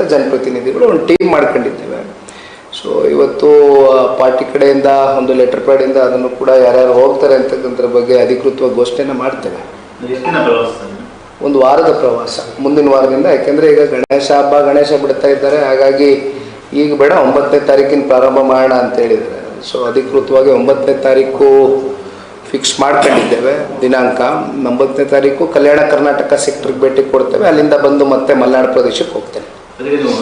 ಇರ್ತಕ್ಕಂಥ ಜನಪ್ರತಿನಿಧಿಗಳು ಒಂದು ಟೀಮ್ ಮಾಡ್ಕೊಂಡಿದ್ದೇವೆ. ಸೊ ಇವತ್ತು ಪಾರ್ಟಿ ಕಡೆಯಿಂದ ಒಂದು ಲೆಟರ್ ಪ್ಯಾಡಿಂದ ಅದನ್ನು ಕೂಡ ಯಾರ್ಯಾರು ಹೋಗ್ತಾರೆ ಅಂತಕ್ಕಂಥದ್ರ ಬಗ್ಗೆ ಅಧಿಕೃತವಾಗಿ ಘೋಷಣೆನ ಮಾಡ್ತೇವೆ. ಒಂದು ವಾರದ ಪ್ರವಾಸ ಮುಂದಿನ ವಾರದಿಂದ ಯಾಕೆಂದರೆ ಈಗ ಗಣೇಶ ಹಬ್ಬ ಗಣೇಶ ಬಿಡ್ತಾ ಇದ್ದಾರೆ. ಹಾಗಾಗಿ ಈಗ ಬೇಡ ಒಂಬತ್ತನೇ ತಾರೀಕಿನ ಪ್ರಾರಂಭ ಮಾಡೋಣ ಅಂತ ಹೇಳಿದ್ದಾರೆ. ಸೊ ಅಧಿಕೃತವಾಗಿ ಒಂಬತ್ತನೇ ತಾರೀಕು ಫಿಕ್ಸ್ ಮಾಡ್ಕೊಂಡಿದ್ದೇವೆ ದಿನಾಂಕ. ಒಂಬತ್ತನೇ ತಾರೀಕು ಕಲ್ಯಾಣ ಕರ್ನಾಟಕ ಸೆಕ್ಟರ್ಗೆ ಭೇಟಿ ಕೊಡ್ತೇವೆ. ಅಲ್ಲಿಂದ ಬಂದು ಮತ್ತೆ ಮಲೆನಾಡು ಪ್ರದೇಶಕ್ಕೆ ಹೋಗ್ತೇನೆ. ಅದೇ ನೀವು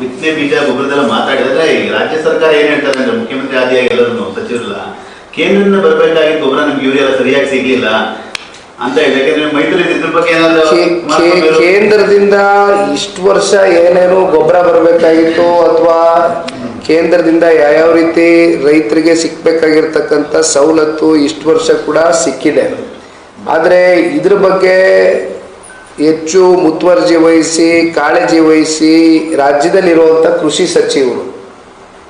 ಬಿತ್ತನೆ ಬೀಜ ಗೊಬ್ಬರದೆಲ್ಲ ಮಾತಾಡಿದ್ರೆ ರಾಜ್ಯ ಸರ್ಕಾರ ಏನ್ ಹೇಳ್ತಾರೆ ಅಂದ್ರೆ ಮುಖ್ಯಮಂತ್ರಿ ಆದಿಯಾಗಿ ಎಲ್ಲರೂ ಸಚಿವರಲ್ಲ. ಕೇಂದ್ರದಿಂದ ಬರಬೇಕಾಗಿದ್ದ ಗೊಬ್ಬರ ನಮ್ಗೆ ಯೂರಿಯಾ ಸರಿಯಾಗಿ ಸಿಗ್ಲಿಲ್ಲ ಅಂತ ಹೇಳಿ ಯಾಕಂದ್ರೆ ಮೈತ್ರಿ ಇದ್ರ ಬಗ್ಗೆ ಏನಾದ್ರು ಕೇಂದ್ರದಿಂದ ಇಷ್ಟು ವರ್ಷ ಏನೇನು ಗೊಬ್ಬರ ಬರಬೇಕಾಗಿತ್ತು ಅಥವಾ ಕೇಂದ್ರದಿಂದ ಯಾವ್ಯಾವ ರೀತಿ ರೈತರಿಗೆ ಸಿಕ್ಬೇಕಾಗಿರ್ತಕ್ಕಂಥ ಸವಲತ್ತು ಇಷ್ಟು ವರ್ಷ ಕೂಡ ಸಿಕ್ಕಿದೆ. ಆದರೆ ಇದ್ರ ಬಗ್ಗೆ ಹೆಚ್ಚು ಮುತುವರ್ಜಿ ವಹಿಸಿ, ಕಾಳಜಿ ವಹಿಸಿ ರಾಜ್ಯದಲ್ಲಿರುವಂಥ ಕೃಷಿ ಸಚಿವರು,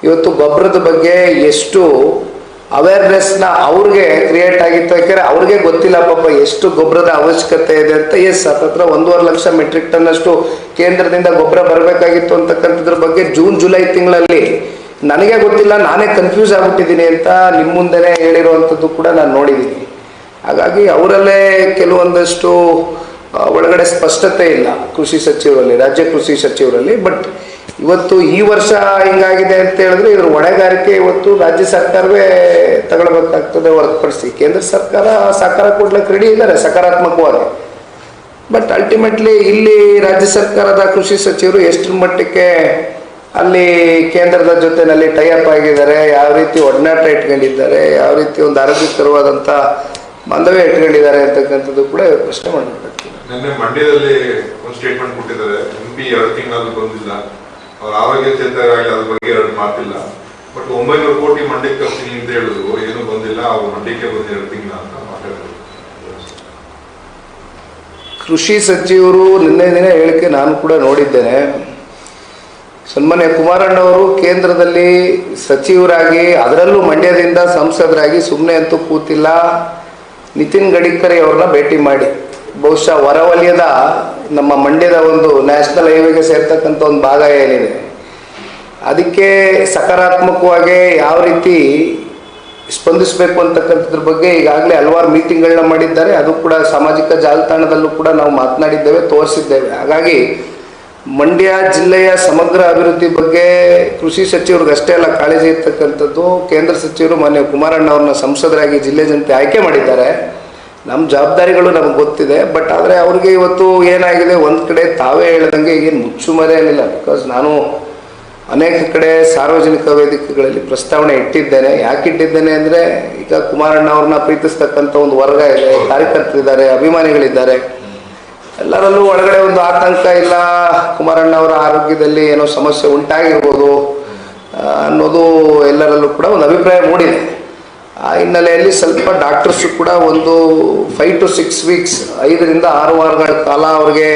ಇವತ್ತು ಗೊಬ್ಬರದ ಬಗ್ಗೆ ಎಷ್ಟು ಅವೇರ್ನೆಸ್ನ ಅವ್ರಿಗೆ ಕ್ರಿಯೇಟ್ ಆಗಿತ್ತು ಯಾಕಂದರೆ ಅವ್ರಿಗೆ ಗೊತ್ತಿಲ್ಲ, ಪಾಪ ಎಷ್ಟು ಗೊಬ್ಬರದ ಅವಶ್ಯಕತೆ ಇದೆ ಅಂತ. ಎಸ್ ಹತ್ರ ಒಂದೂವರೆ ಲಕ್ಷ ಮೆಟ್ರಿಕ್ ಟನ್ನಷ್ಟು ಕೇಂದ್ರದಿಂದ ಗೊಬ್ಬರ ಬರಬೇಕಾಗಿತ್ತು ಅಂತಕ್ಕಂಥದ್ರ ಬಗ್ಗೆ ಜೂನ್ ಜುಲೈ ತಿಂಗಳಲ್ಲಿ ನನಗೆ ಗೊತ್ತಿಲ್ಲ, ನಾನೇ ಕನ್ಫ್ಯೂಸ್ ಆಗ್ಬಿಟ್ಟಿದ್ದೀನಿ ಅಂತ ನಿಮ್ಮ ಮುಂದೆನೇ ಹೇಳಿರುವಂಥದ್ದು ಕೂಡ ನಾನು ನೋಡಿದ್ದೀನಿ. ಹಾಗಾಗಿ ಅವರಲ್ಲೇ ಕೆಲವೊಂದಷ್ಟು ಒಳಗಡೆ ಸ್ಪಷ್ಟತೆ ಇಲ್ಲ ಕೃಷಿ ಸಚಿವರಲ್ಲಿ, ರಾಜ್ಯ ಕೃಷಿ ಸಚಿವರಲ್ಲಿ. ಬಟ್ ಇವತ್ತು ಈ ವರ್ಷ ಹಿಂಗಾಗಿದೆ ಅಂತ ಹೇಳಿದ್ರೆ ಇದ್ರ ಹೊಣೆಗಾರಿಕೆ ಇವತ್ತು ರಾಜ್ಯ ಸರ್ಕಾರವೇ ತಗೊಳ್ಬೇಕಾಗ್ತದೆ ಹೊರತುಪಡಿಸಿ. ಕೇಂದ್ರ ಸರ್ಕಾರ ಸಹಕಾರ ಕೊಡ್ಲಿಕ್ಕೆ ರೆಡಿ ಇದ್ದಾರೆ ಸಕಾರಾತ್ಮಕವಾಗಿ. ಬಟ್ ಅಲ್ಟಿಮೇಟ್ಲಿ ಇಲ್ಲಿ ರಾಜ್ಯ ಸರ್ಕಾರದ ಕೃಷಿ ಸಚಿವರು ಎಷ್ಟರ ಮಟ್ಟಕ್ಕೆ ಅಲ್ಲಿ ಕೇಂದ್ರದ ಜೊತೆನಲ್ಲಿ ಟೈಅಪ್ ಆಗಿದ್ದಾರೆ, ಯಾವ ರೀತಿ ಒಡನಾಟ ಇಟ್ಕೊಂಡಿದ್ದಾರೆ, ಯಾವ ರೀತಿ ಒಂದು ಆರೋಗ್ಯಕರವಾದಂಥ ಬಾಂಧವ್ಯ ಇಟ್ಕೊಂಡಿದ್ದಾರೆ ಅಂತಕ್ಕಂಥದ್ದು ಕೂಡ ಪ್ರಶ್ನೆ ಮಾಡಬೇಕಾಗ್ತದೆ. ನಿನ್ನೆ ಮಂಡ್ಯದಲ್ಲಿ ಒಂದು ಸ್ಟೇಟ್ಮೆಂಟ್ ಕೊಟ್ಟಿದ್ದಾರೆ ಎಂ ಪಿ ಎರಡು ತಿಂಗಳಾದ್ರೂ ಬಂದಿಲ್ಲ. ಅವ್ರ ಆರೋಗ್ಯ ಚೇತರಾಗಿ ಅದ್ರ ಬಗ್ಗೆ ಎರಡು ಮಾತಿಲ್ಲ. ಬಟ್ ಒಂಬೈನೂರು ಕೋಟಿ ಮಂಡ್ಯಕ್ಕೆ ಕರ್ತೀನಿ ಅಂತ ಹೇಳಿದ್ರು, ಏನು ಬಂದಿಲ್ಲ, ಅವ್ರು ಮಂಡ್ಯಕ್ಕೆ ಬಂದು ಎರಡು ತಿಂಗಳ ಅಂತ ಮಾತಾಡಿದ್ರು. ಕೃಷಿ ಸಚಿವರು ನಿನ್ನೆ ದಿನ ಹೇಳಿಕೆ ನಾನು ಕೂಡ ನೋಡಿದ್ದೇನೆ. ಸನ್ಮಾನ್ಯ ಕುಮಾರಣ್ಣ ಅವರು ಕೇಂದ್ರದಲ್ಲಿ ಸಚಿವರಾಗಿ, ಅದರಲ್ಲೂ ಮಂಡ್ಯದಿಂದ ಸಂಸದರಾಗಿ ಸುಮ್ಮನೆ ಅಂತೂ ಕೂತಿಲ್ಲ. ನಿತಿನ್ ಗಡ್ಕರಿ ಅವ್ರನ್ನ ಭೇಟಿ ಮಾಡಿ. ಬಹುಶಃ ಹೊರವಲಯದ ನಮ್ಮ ಮಂಡ್ಯದ ಒಂದು ನ್ಯಾಷನಲ್ ಹೈವೇಗೆ ಸೇರ್ತಕ್ಕಂಥ ಒಂದು ಭಾಗ ಏನಿದೆ? ಅದಕ್ಕೆ ಸಕಾರಾತ್ಮಕವಾಗಿ ಯಾವ ರೀತಿ ಸ್ಪಂದಿಸಬೇಕು ಅಂತಕ್ಕಂಥದ್ರ ಬಗ್ಗೆ ಈಗಾಗಲೇ ಹಲವಾರು ಮೀಟಿಂಗ್ಗಳನ್ನ ಮಾಡಿದ್ದಾರೆ. ಅದು ಕೂಡ ಸಾಮಾಜಿಕ ಜಾಲತಾಣದಲ್ಲೂ ಕೂಡ ನಾವು ಮಾತನಾಡಿದ್ದೇವೆ, ತೋರಿಸಿದ್ದೇವೆ. ಹಾಗಾಗಿ ಮಂಡ್ಯ ಜಿಲ್ಲೆಯ ಸಮಗ್ರ ಅಭಿವೃದ್ಧಿ ಬಗ್ಗೆ ಕೃಷಿ ಸಚಿವರಿಗಷ್ಟೇ ಅಲ್ಲ, ಕಾಳಜಿ ಇರ್ತಕ್ಕಂಥದ್ದು ಕೇಂದ್ರ ಸಚಿವರು ಮಾನ್ಯ ಕುಮಾರಣ್ಣ ಅವ್ರನ್ನ ಸಂಸದರಾಗಿ ಜಿಲ್ಲೆ ಜನತೆ ಆಯ್ಕೆ ಮಾಡಿದ್ದಾರೆ. ನಮ್ಮ ಜವಾಬ್ದಾರಿಗಳು ನಮಗೆ ಗೊತ್ತಿದೆ, ಬಟ್ ಆದರೆ ಅವ್ರಿಗೆ ಇವತ್ತು ಏನಾಗಿದೆ, ಒಂದು ಕಡೆ ತಾವೇ ಹೇಳ್ದಂಗೆ ಈಗೇನು ಮುಚ್ಚುಮರೆ ಏನಿಲ್ಲ. ಬಿಕಾಸ್ ನಾನು ಅನೇಕ ಕಡೆ ಸಾರ್ವಜನಿಕ ವೇದಿಕೆಗಳಲ್ಲಿ ಪ್ರಸ್ತಾವನೆ ಇಟ್ಟಿದ್ದೇನೆ. ಯಾಕೆ ಇಟ್ಟಿದ್ದೇನೆ ಅಂದರೆ, ಈಗ ಕುಮಾರಣ್ಣ ಅವ್ರನ್ನ ಪ್ರೀತಿಸ್ತಕ್ಕಂಥ ಒಂದು ವರ್ಗ ಇದೆ, ಕಾರ್ಯಕರ್ತರಿದ್ದಾರೆ, ಅಭಿಮಾನಿಗಳಿದ್ದಾರೆ. ಎಲ್ಲರಲ್ಲೂ ಒಳಗಡೆ ಒಂದು ಆತಂಕ ಇಲ್ಲ. ಕುಮಾರಣ್ಣ ಅವರ ಆರೋಗ್ಯದಲ್ಲಿ ಏನೋ ಸಮಸ್ಯೆ ಉಂಟಾಗಿರ್ಬೋದು ಅನ್ನೋದು ಎಲ್ಲರಲ್ಲೂ ಕೂಡ ಒಂದು ಅಭಿಪ್ರಾಯ ಮೂಡಿದೆ. ಆ ಹಿನ್ನೆಲೆಯಲ್ಲಿ ಸ್ವಲ್ಪ ಡಾಕ್ಟರ್ಸ್ ಕೂಡ ಒಂದು ಫೈವ್ ಟು ಸಿಕ್ಸ್ ವೀಕ್ಸ್ ಐದರಿಂದ ಆರು ವಾರಗಳ ಕಾಲ ಅವ್ರಿಗೆ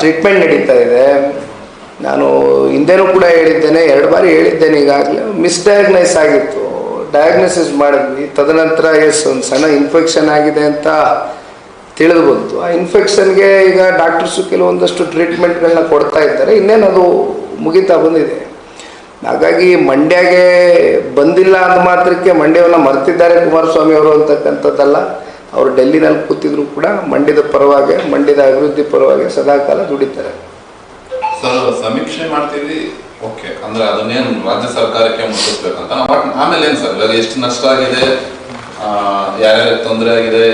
ಟ್ರೀಟ್ಮೆಂಟ್ ನಡೀತಾ ಇದೆ. ನಾನು ಹಿಂದೆನೂ ಕೂಡ ಹೇಳಿದ್ದೇನೆ, ಎರಡು ಬಾರಿ ಹೇಳಿದ್ದೇನೆ ಈಗಾಗಲೇ. ಮಿಸ್ಡಯಾಗ್ನೈಸ್ ಆಗಿತ್ತು. ಡಯಾಗ್ನೋಸಿಸ್ ಮಾಡಿದ್ವಿ. ತದನಂತರ ಎಸ್ ಒಂದು ಸಣ್ಣ ಇನ್ಫೆಕ್ಷನ್ ಆಗಿದೆ ಅಂತ ತಿಳಿದು ಬಂತು ಆ ಇನ್ಫೆಕ್ಷನ್ಗೆ ಈಗ ಡಾಕ್ಟರ್ಸು ಕೆಲವೊಂದಷ್ಟು ಟ್ರೀಟ್ಮೆಂಟ್ಗಳನ್ನ ಕೊಡ್ತಾ ಇದ್ದಾರೆ. ಇನ್ನೇನು ಅದು ಮುಗಿತಾ ಬಂದಿದೆ. ಹಾಗಾಗಿ ಮಂಡ್ಯಗೆ ಬಂದಿಲ್ಲ ಅಂದ ಮಾತ್ರಕ್ಕೆ ಮಂಡ್ಯವನ್ನು ಮರ್ತಿದ್ದಾರೆ ಕುಮಾರಸ್ವಾಮಿ ಅವರು ಅಂತಕ್ಕಂಥದ್ದಲ್ಲ. ಅವರು ಡೆಲ್ಲಿನಲ್ಲಿ ಕೂತಿದ್ರು ಕೂಡ ಮಂಡ್ಯದ ಪರವಾಗಿ, ಮಂಡ್ಯದ ಅಭಿವೃದ್ಧಿ ಪರವಾಗಿ ಸದಾಕಾಲ ದುಡಿತಾರೆ. ಸರ್ ಸಮೀಕ್ಷೆ ಮಾಡ್ತೀವಿ ಓಕೆ ಅಂದ್ರೆ ಅದನ್ನೇನು ರಾಜ್ಯ ಸರ್ಕಾರಕ್ಕೆ ಮುಟ್ಟಿಸ್ಬೇಕಂತ ಆಮೇಲೆ ಏನ್ ಸರ್ ಎಷ್ಟು ನಷ್ಟ ಆಗಿದೆ? ಯಾರ್ಯಾರಿಗೆ ತೊಂದರೆ ಆಗಿದೆ?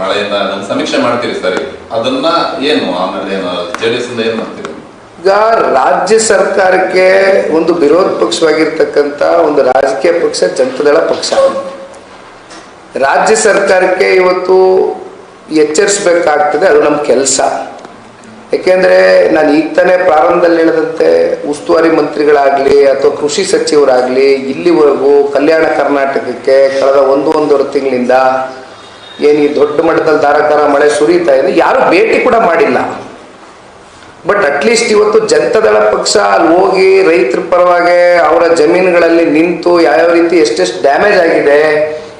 ಮಳೆಯಿಂದ ಸಮೀಕ್ಷೆ ಮಾಡ್ತೀರಿ ಸರಿ? ಅದನ್ನ ಏನು, ಆಮೇಲೆ ಏನು ಜೆ ಇಂದ ಏನ್ ಮಾಡ್ತೀರಿ? ಈಗ ರಾಜ್ಯ ಸರ್ಕಾರಕ್ಕೆ ಒಂದು ವಿರೋಧ ಪಕ್ಷವಾಗಿರ್ತಕ್ಕಂಥ ಒಂದು ರಾಜಕೀಯ ಪಕ್ಷ ಜನತಾದಳ ಪಕ್ಷ. ರಾಜ್ಯ ಸರ್ಕಾರಕ್ಕೆ ಇವತ್ತು ಎಚ್ಚರಿಸಬೇಕಾಗ್ತದೆ, ಅದು ನಮ್ಮ ಕೆಲಸ. ಯಾಕೆಂದರೆ ನಾನು ಈಗ ತಾನೇ ಪ್ರಾರಂಭದಲ್ಲಿ ಹೇಳಿದಂತೆ ಉಸ್ತುವಾರಿ ಮಂತ್ರಿಗಳಾಗಲಿ ಅಥವಾ ಕೃಷಿ ಸಚಿವರಾಗಲಿ, ಇಲ್ಲಿವರೆಗೂ ಕಲ್ಯಾಣ ಕರ್ನಾಟಕಕ್ಕೆ ಕಳೆದ ಒಂದು ಒಂದೂವರೆ ತಿಂಗಳಿಂದ ಏನು ಈ ದೊಡ್ಡ ಮಟ್ಟದಲ್ಲಿ ಧಾರಾಕಾರ ಮಳೆ ಸುರಿತಾ ಇದೆ, ಯಾರು ಭೇಟಿ ಕೂಡ ಮಾಡಿಲ್ಲ. ಬಟ್ ಅಟ್ಲೀಸ್ಟ್ ಇವತ್ತು ಜನತಾದಳ ಪಕ್ಷ ಅಲ್ಲಿ ಹೋಗಿ ರೈತರ ಪರವಾಗಿ ಅವರ ಜಮೀನುಗಳಲ್ಲಿ ನಿಂತು ಯಾವ್ಯಾವ ರೀತಿ ಎಷ್ಟೆಷ್ಟು ಡ್ಯಾಮೇಜ್ ಆಗಿದೆ,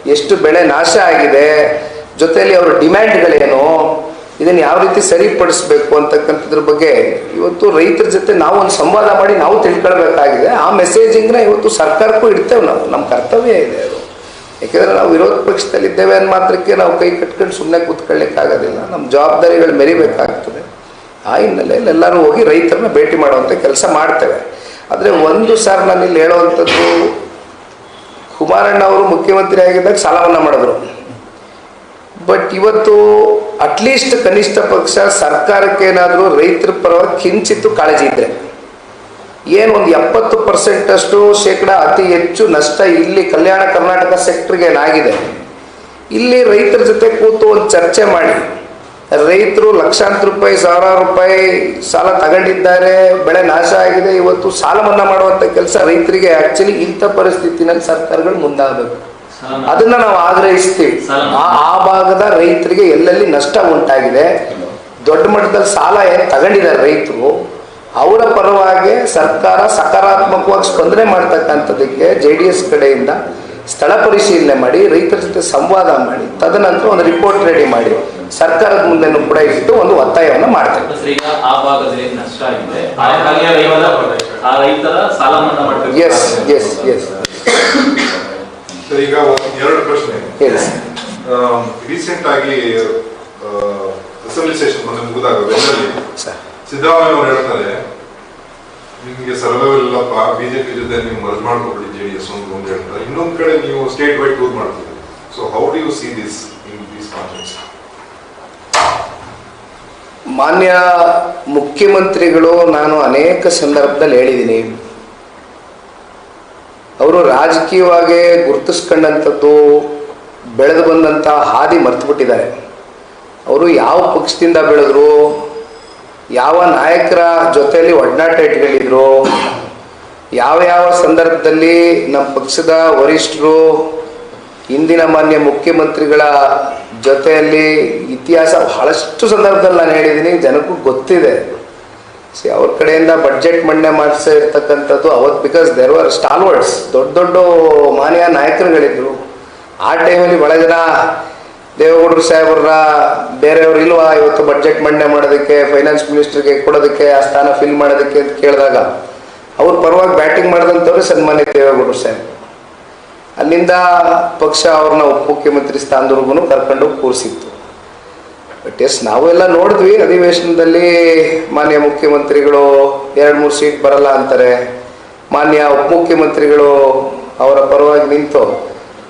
ಎಷ್ಟು ಬೆಳೆ ನಾಶ ಆಗಿದೆ, ಜೊತೆಯಲ್ಲಿ ಅವರ ಡಿಮ್ಯಾಂಡ್ಗಳೇನು ಇದನ್ನು ಯಾವ ರೀತಿ ಸರಿಪಡಿಸ್ಬೇಕು ಅಂತಕ್ಕಂಥದ್ರ ಬಗ್ಗೆ ಇವತ್ತು ರೈತರ ಜೊತೆ ನಾವು ಒಂದು ಸಂವಾದ ಮಾಡಿ ನಾವು ತಿಳ್ಕೊಳ್ಬೇಕಾಗಿದೆ. ಆ ಮೆಸೇಜಿಂಗ್ನ ಇವತ್ತು ಸರ್ಕಾರಕ್ಕೂ ಇಡ್ತೇವೆ ನಾವು. ನಮ್ಮ ಕರ್ತವ್ಯ ಇದೆ ಅದು. ಯಾಕೆಂದರೆ ನಾವು ವಿರೋಧ ಪಕ್ಷದಲ್ಲಿದ್ದೇವೆ ಅನ್ನೋ ಮಾತ್ರಕ್ಕೆ ನಾವು ಕೈ ಕಟ್ಕೊಂಡು ಸುಮ್ಮನೆ ಕೂತ್ಕೊಳ್ಳಿಕ್ಕಾಗೋದಿಲ್ಲ. ನಮ್ಮ ಜವಾಬ್ದಾರಿಗಳು ಮೆರಿಬೇಕಾಗ್ತದೆ. ಆ ಹಿನ್ನೆಲೆಯಲ್ಲಿ ಎಲ್ಲರೂ ಹೋಗಿ ರೈತರನ್ನ ಭೇಟಿ ಮಾಡುವಂಥ ಕೆಲಸ ಮಾಡ್ತೇವೆ. ಆದರೆ ಒಂದು ಸಾರ್ ನಾನು ಇಲ್ಲಿ ಹೇಳುವಂಥದ್ದು, ಕುಮಾರಣ್ಣ ಅವರು ಮುಖ್ಯಮಂತ್ರಿ ಆಗಿದ್ದಾಗ ಸಾಲ ಮಾಡಿದ್ರು. ಬಟ್ ಇವತ್ತು ಅಟ್ಲೀಸ್ಟ್ ಕನಿಷ್ಠ ಪಕ್ಷ ಸರ್ಕಾರಕ್ಕೆ ಏನಾದರೂ ರೈತರ ಪರವಾಗಿ ಕಿಂಚಿತ್ತು ಕಾಳಜಿ ಇದ್ರೆ. ಏನು ಒಂದು ಎಪ್ಪತ್ತು ಪರ್ಸೆಂಟ್ ಅಷ್ಟು ಶೇಕಡ ಅತಿ ಹೆಚ್ಚು ನಷ್ಟ ಇಲ್ಲಿ ಕಲ್ಯಾಣ ಕರ್ನಾಟಕ ಸೆಕ್ಟರ್ಗೆ ಏನಾಗಿದೆ. ಇಲ್ಲಿ ರೈತರ ಜೊತೆ ಕೂತು ಒಂದು ಚರ್ಚೆ ಮಾಡಿ. ರೈತರು ಲಕ್ಷಾಂತರ ರೂಪಾಯಿ, ಸಾವಿರಾರು ರೂಪಾಯಿ ಸಾಲ ತಗೊಂಡಿದ್ದಾರೆ, ಬೆಳೆ ನಾಶ ಆಗಿದೆ, ಇವತ್ತು ಸಾಲ ಮನ್ನಾ ಮಾಡುವಂಥ ಕೆಲಸ ರೈತರಿಗೆ ಆಕ್ಚುಲಿ ಇಂಥ ಪರಿಸ್ಥಿತಿನಲ್ಲಿ ಸರ್ಕಾರಗಳು ಮುಂದಾಗಬೇಕು. ಅದನ್ನ ನಾವು ಆಗ್ರಹಿಸ್ತೀವಿ. ಆ ಭಾಗದ ರೈತರಿಗೆ ಎಲ್ಲೆಲ್ಲಿ ನಷ್ಟ ಉಂಟಾಗಿದೆ, ದೊಡ್ಡ ಮಟ್ಟದಲ್ಲಿ ಸಾಲ ಏನು ತಗೊಂಡಿದ್ದಾರೆ ರೈತರು, ಅವರ ಪರವಾಗಿ ಸರ್ಕಾರ ಸಕಾರಾತ್ಮಕವಾಗಿ ಸ್ಪಂದನೆ ಮಾಡ್ತಕ್ಕಂಥದಕ್ಕೆ ಜೆ ಡಿ ಎಸ್ ಕಡೆಯಿಂದ ಸ್ಥಳ ಪರಿಶೀಲನೆ ಮಾಡಿ ರೈತರ ಜೊತೆ ಸಂವಾದ ಮಾಡಿ ತದನಂತರ ಒಂದು ರಿಪೋರ್ಟ್ ರೆಡಿ ಮಾಡಿ ಸರ್ಕಾರದ ಮುಂದೆ ಕೂಡ ಇಟ್ಟು ಒಂದು ಒತ್ತಾಯವನ್ನು ಮಾಡ್ತಾರೆ ಸರ್, ಈಗ ಆ ಭಾಗದಲ್ಲಿ ನಷ್ಟ ಆಗಿದೆ? ಆ ಭಾಗದ ಆ ರೈತರ ಸಾಲ ಮನ್ನಾ ಮಾಡಬೇಕು ಎಸ್ ಎಸ್ ಎಸ್ ಈಗ ಒಂದ್ ಎರಡು ಪ್ರಶ್ನೆ. ಎಸ್ ರೀಸೆಂಟ್ ಆಗಿ ಅಸೆಂಬ್ಲಿ ಸೆಷನ್ ಮೊನ್ನೆ ಮುಗಿದಾಗ ಸರ್ ಸಿದ್ದರಾಮಯ್ಯ ಅವರು ಹೇಳ್ತಾರೆ ನಿಮ್ಗೆ ಸರ್ವೈವಲ್ ಇಲ್ಲಪ್ಪ ಬಿಜೆಪಿ ಜೊತೆ ನೀವು ಮರ್ಜ್ ಮಾಡ್ಕೊಬಿಡಿ ಜೆ ಡಿ ಎಸ್ ಒಂದು ಒಂದು ಹೇಳ್ತಾರೆ ಇನ್ನೊಂದು ಕಡೆ ನೀವು ಸ್ಟೇಟ್ ವೈಡ್ ಟೂರ್ ಮಾಡ್ತೀರಿ. So how do you see this in this conference ಮಾನ್ಯ ಮುಖ್ಯಮಂತ್ರಿಗಳು, ನಾನು ಅನೇಕ ಸಂದರ್ಭದಲ್ಲಿ ಹೇಳಿದ್ದೀನಿ. ಅವರು ರಾಜಕೀಯವಾಗಿ ಗುರುತಿಸ್ಕೊಂಡಂಥದ್ದು, ಬೆಳೆದು ಬಂದಂಥ ಹಾದಿ ಮರ್ತುಬಿಟ್ಟಿದ್ದಾರೆ. ಅವರು ಯಾವ ಪಕ್ಷದಿಂದ ಬೆಳೆದ್ರು ಯಾವ ನಾಯಕರ ಜೊತೆಯಲ್ಲಿ ಒಡನಾಟ ಇಟ್ಕೊಂಡಿದ್ರು? ಯಾವ ಯಾವ ಸಂದರ್ಭದಲ್ಲಿ ನಮ್ಮ ಪಕ್ಷದ ವರಿಷ್ಠರು, ಇಂದಿನ ಮಾನ್ಯ ಮುಖ್ಯಮಂತ್ರಿಗಳ ಜೊತೆಯಲ್ಲಿ ಇತಿಹಾಸ ಬಹಳಷ್ಟು ಸಂದರ್ಭದಲ್ಲಿ ನಾನು ಹೇಳಿದ್ದೀನಿ, ಜನಕ್ಕೂ ಗೊತ್ತಿದೆ. ಸಿ, ಅವ್ರ ಕಡೆಯಿಂದ ಬಡ್ಜೆಟ್ ಮಂಡನೆ ಮಾಡಿಸಿರ್ತಕ್ಕಂಥದ್ದು ಅವತ್ತು ಬಿಕಾಸ್ ದೆರ್ ವರ್ ಸ್ಟಾಲ್ವರ್ಡ್ಸ್ ದೊಡ್ಡ ದೊಡ್ಡ ಮಾನ್ಯ ನಾಯಕರುಗಳಿದ್ರು. ಆ ಟೈಮಲ್ಲಿ ಒಳಗಿನ ದೇವೇಗೌಡರು ಸಾಹೇಬ್ರ ಬೇರೆಯವ್ರು ಇಲ್ವಾ? ಇವತ್ತು ಬಜೆಟ್ ಮಂಡನೆ ಮಾಡೋದಕ್ಕೆ ಫೈನಾನ್ಸ್ ಮಿನಿಸ್ಟರ್ಗೆ ಕೊಡೋದಕ್ಕೆ, ಆ ಸ್ಥಾನ ಫಿಲ್ ಮಾಡೋದಕ್ಕೆ ಅಂತ ಕೇಳಿದಾಗ ಅವ್ರ ಪರವಾಗಿ ಬ್ಯಾಟಿಂಗ್ ಮಾಡಿದಂಥವ್ರೆ ಸನ್ಮಾನ್ಯ ದೇವೇಗೌಡರು ಸಾಹೇಬ್ ಅಲ್ಲಿಂದ ಪಕ್ಷ ಅವ್ರನ್ನ ಉಪಮುಖ್ಯಮಂತ್ರಿ ಸ್ಥಾನದವರೆಗೂ ಕರ್ಕೊಂಡು ಕೂರಿಸಿತ್ತು. ಬಟ್ ಎಸ್ ನಾವೆಲ್ಲ ನೋಡಿದ್ವಿ, ಅಧಿವೇಶನದಲ್ಲಿ ಮಾನ್ಯ ಮುಖ್ಯಮಂತ್ರಿಗಳು ಎರಡು, ಮೂರು ಸೀಟ್ ಬರಲ್ಲ ಅಂತಾರೆ. ಮಾನ್ಯ ಉಪಮುಖ್ಯಮಂತ್ರಿಗಳು ಅವರ ಪರವಾಗಿ ನಿಂತು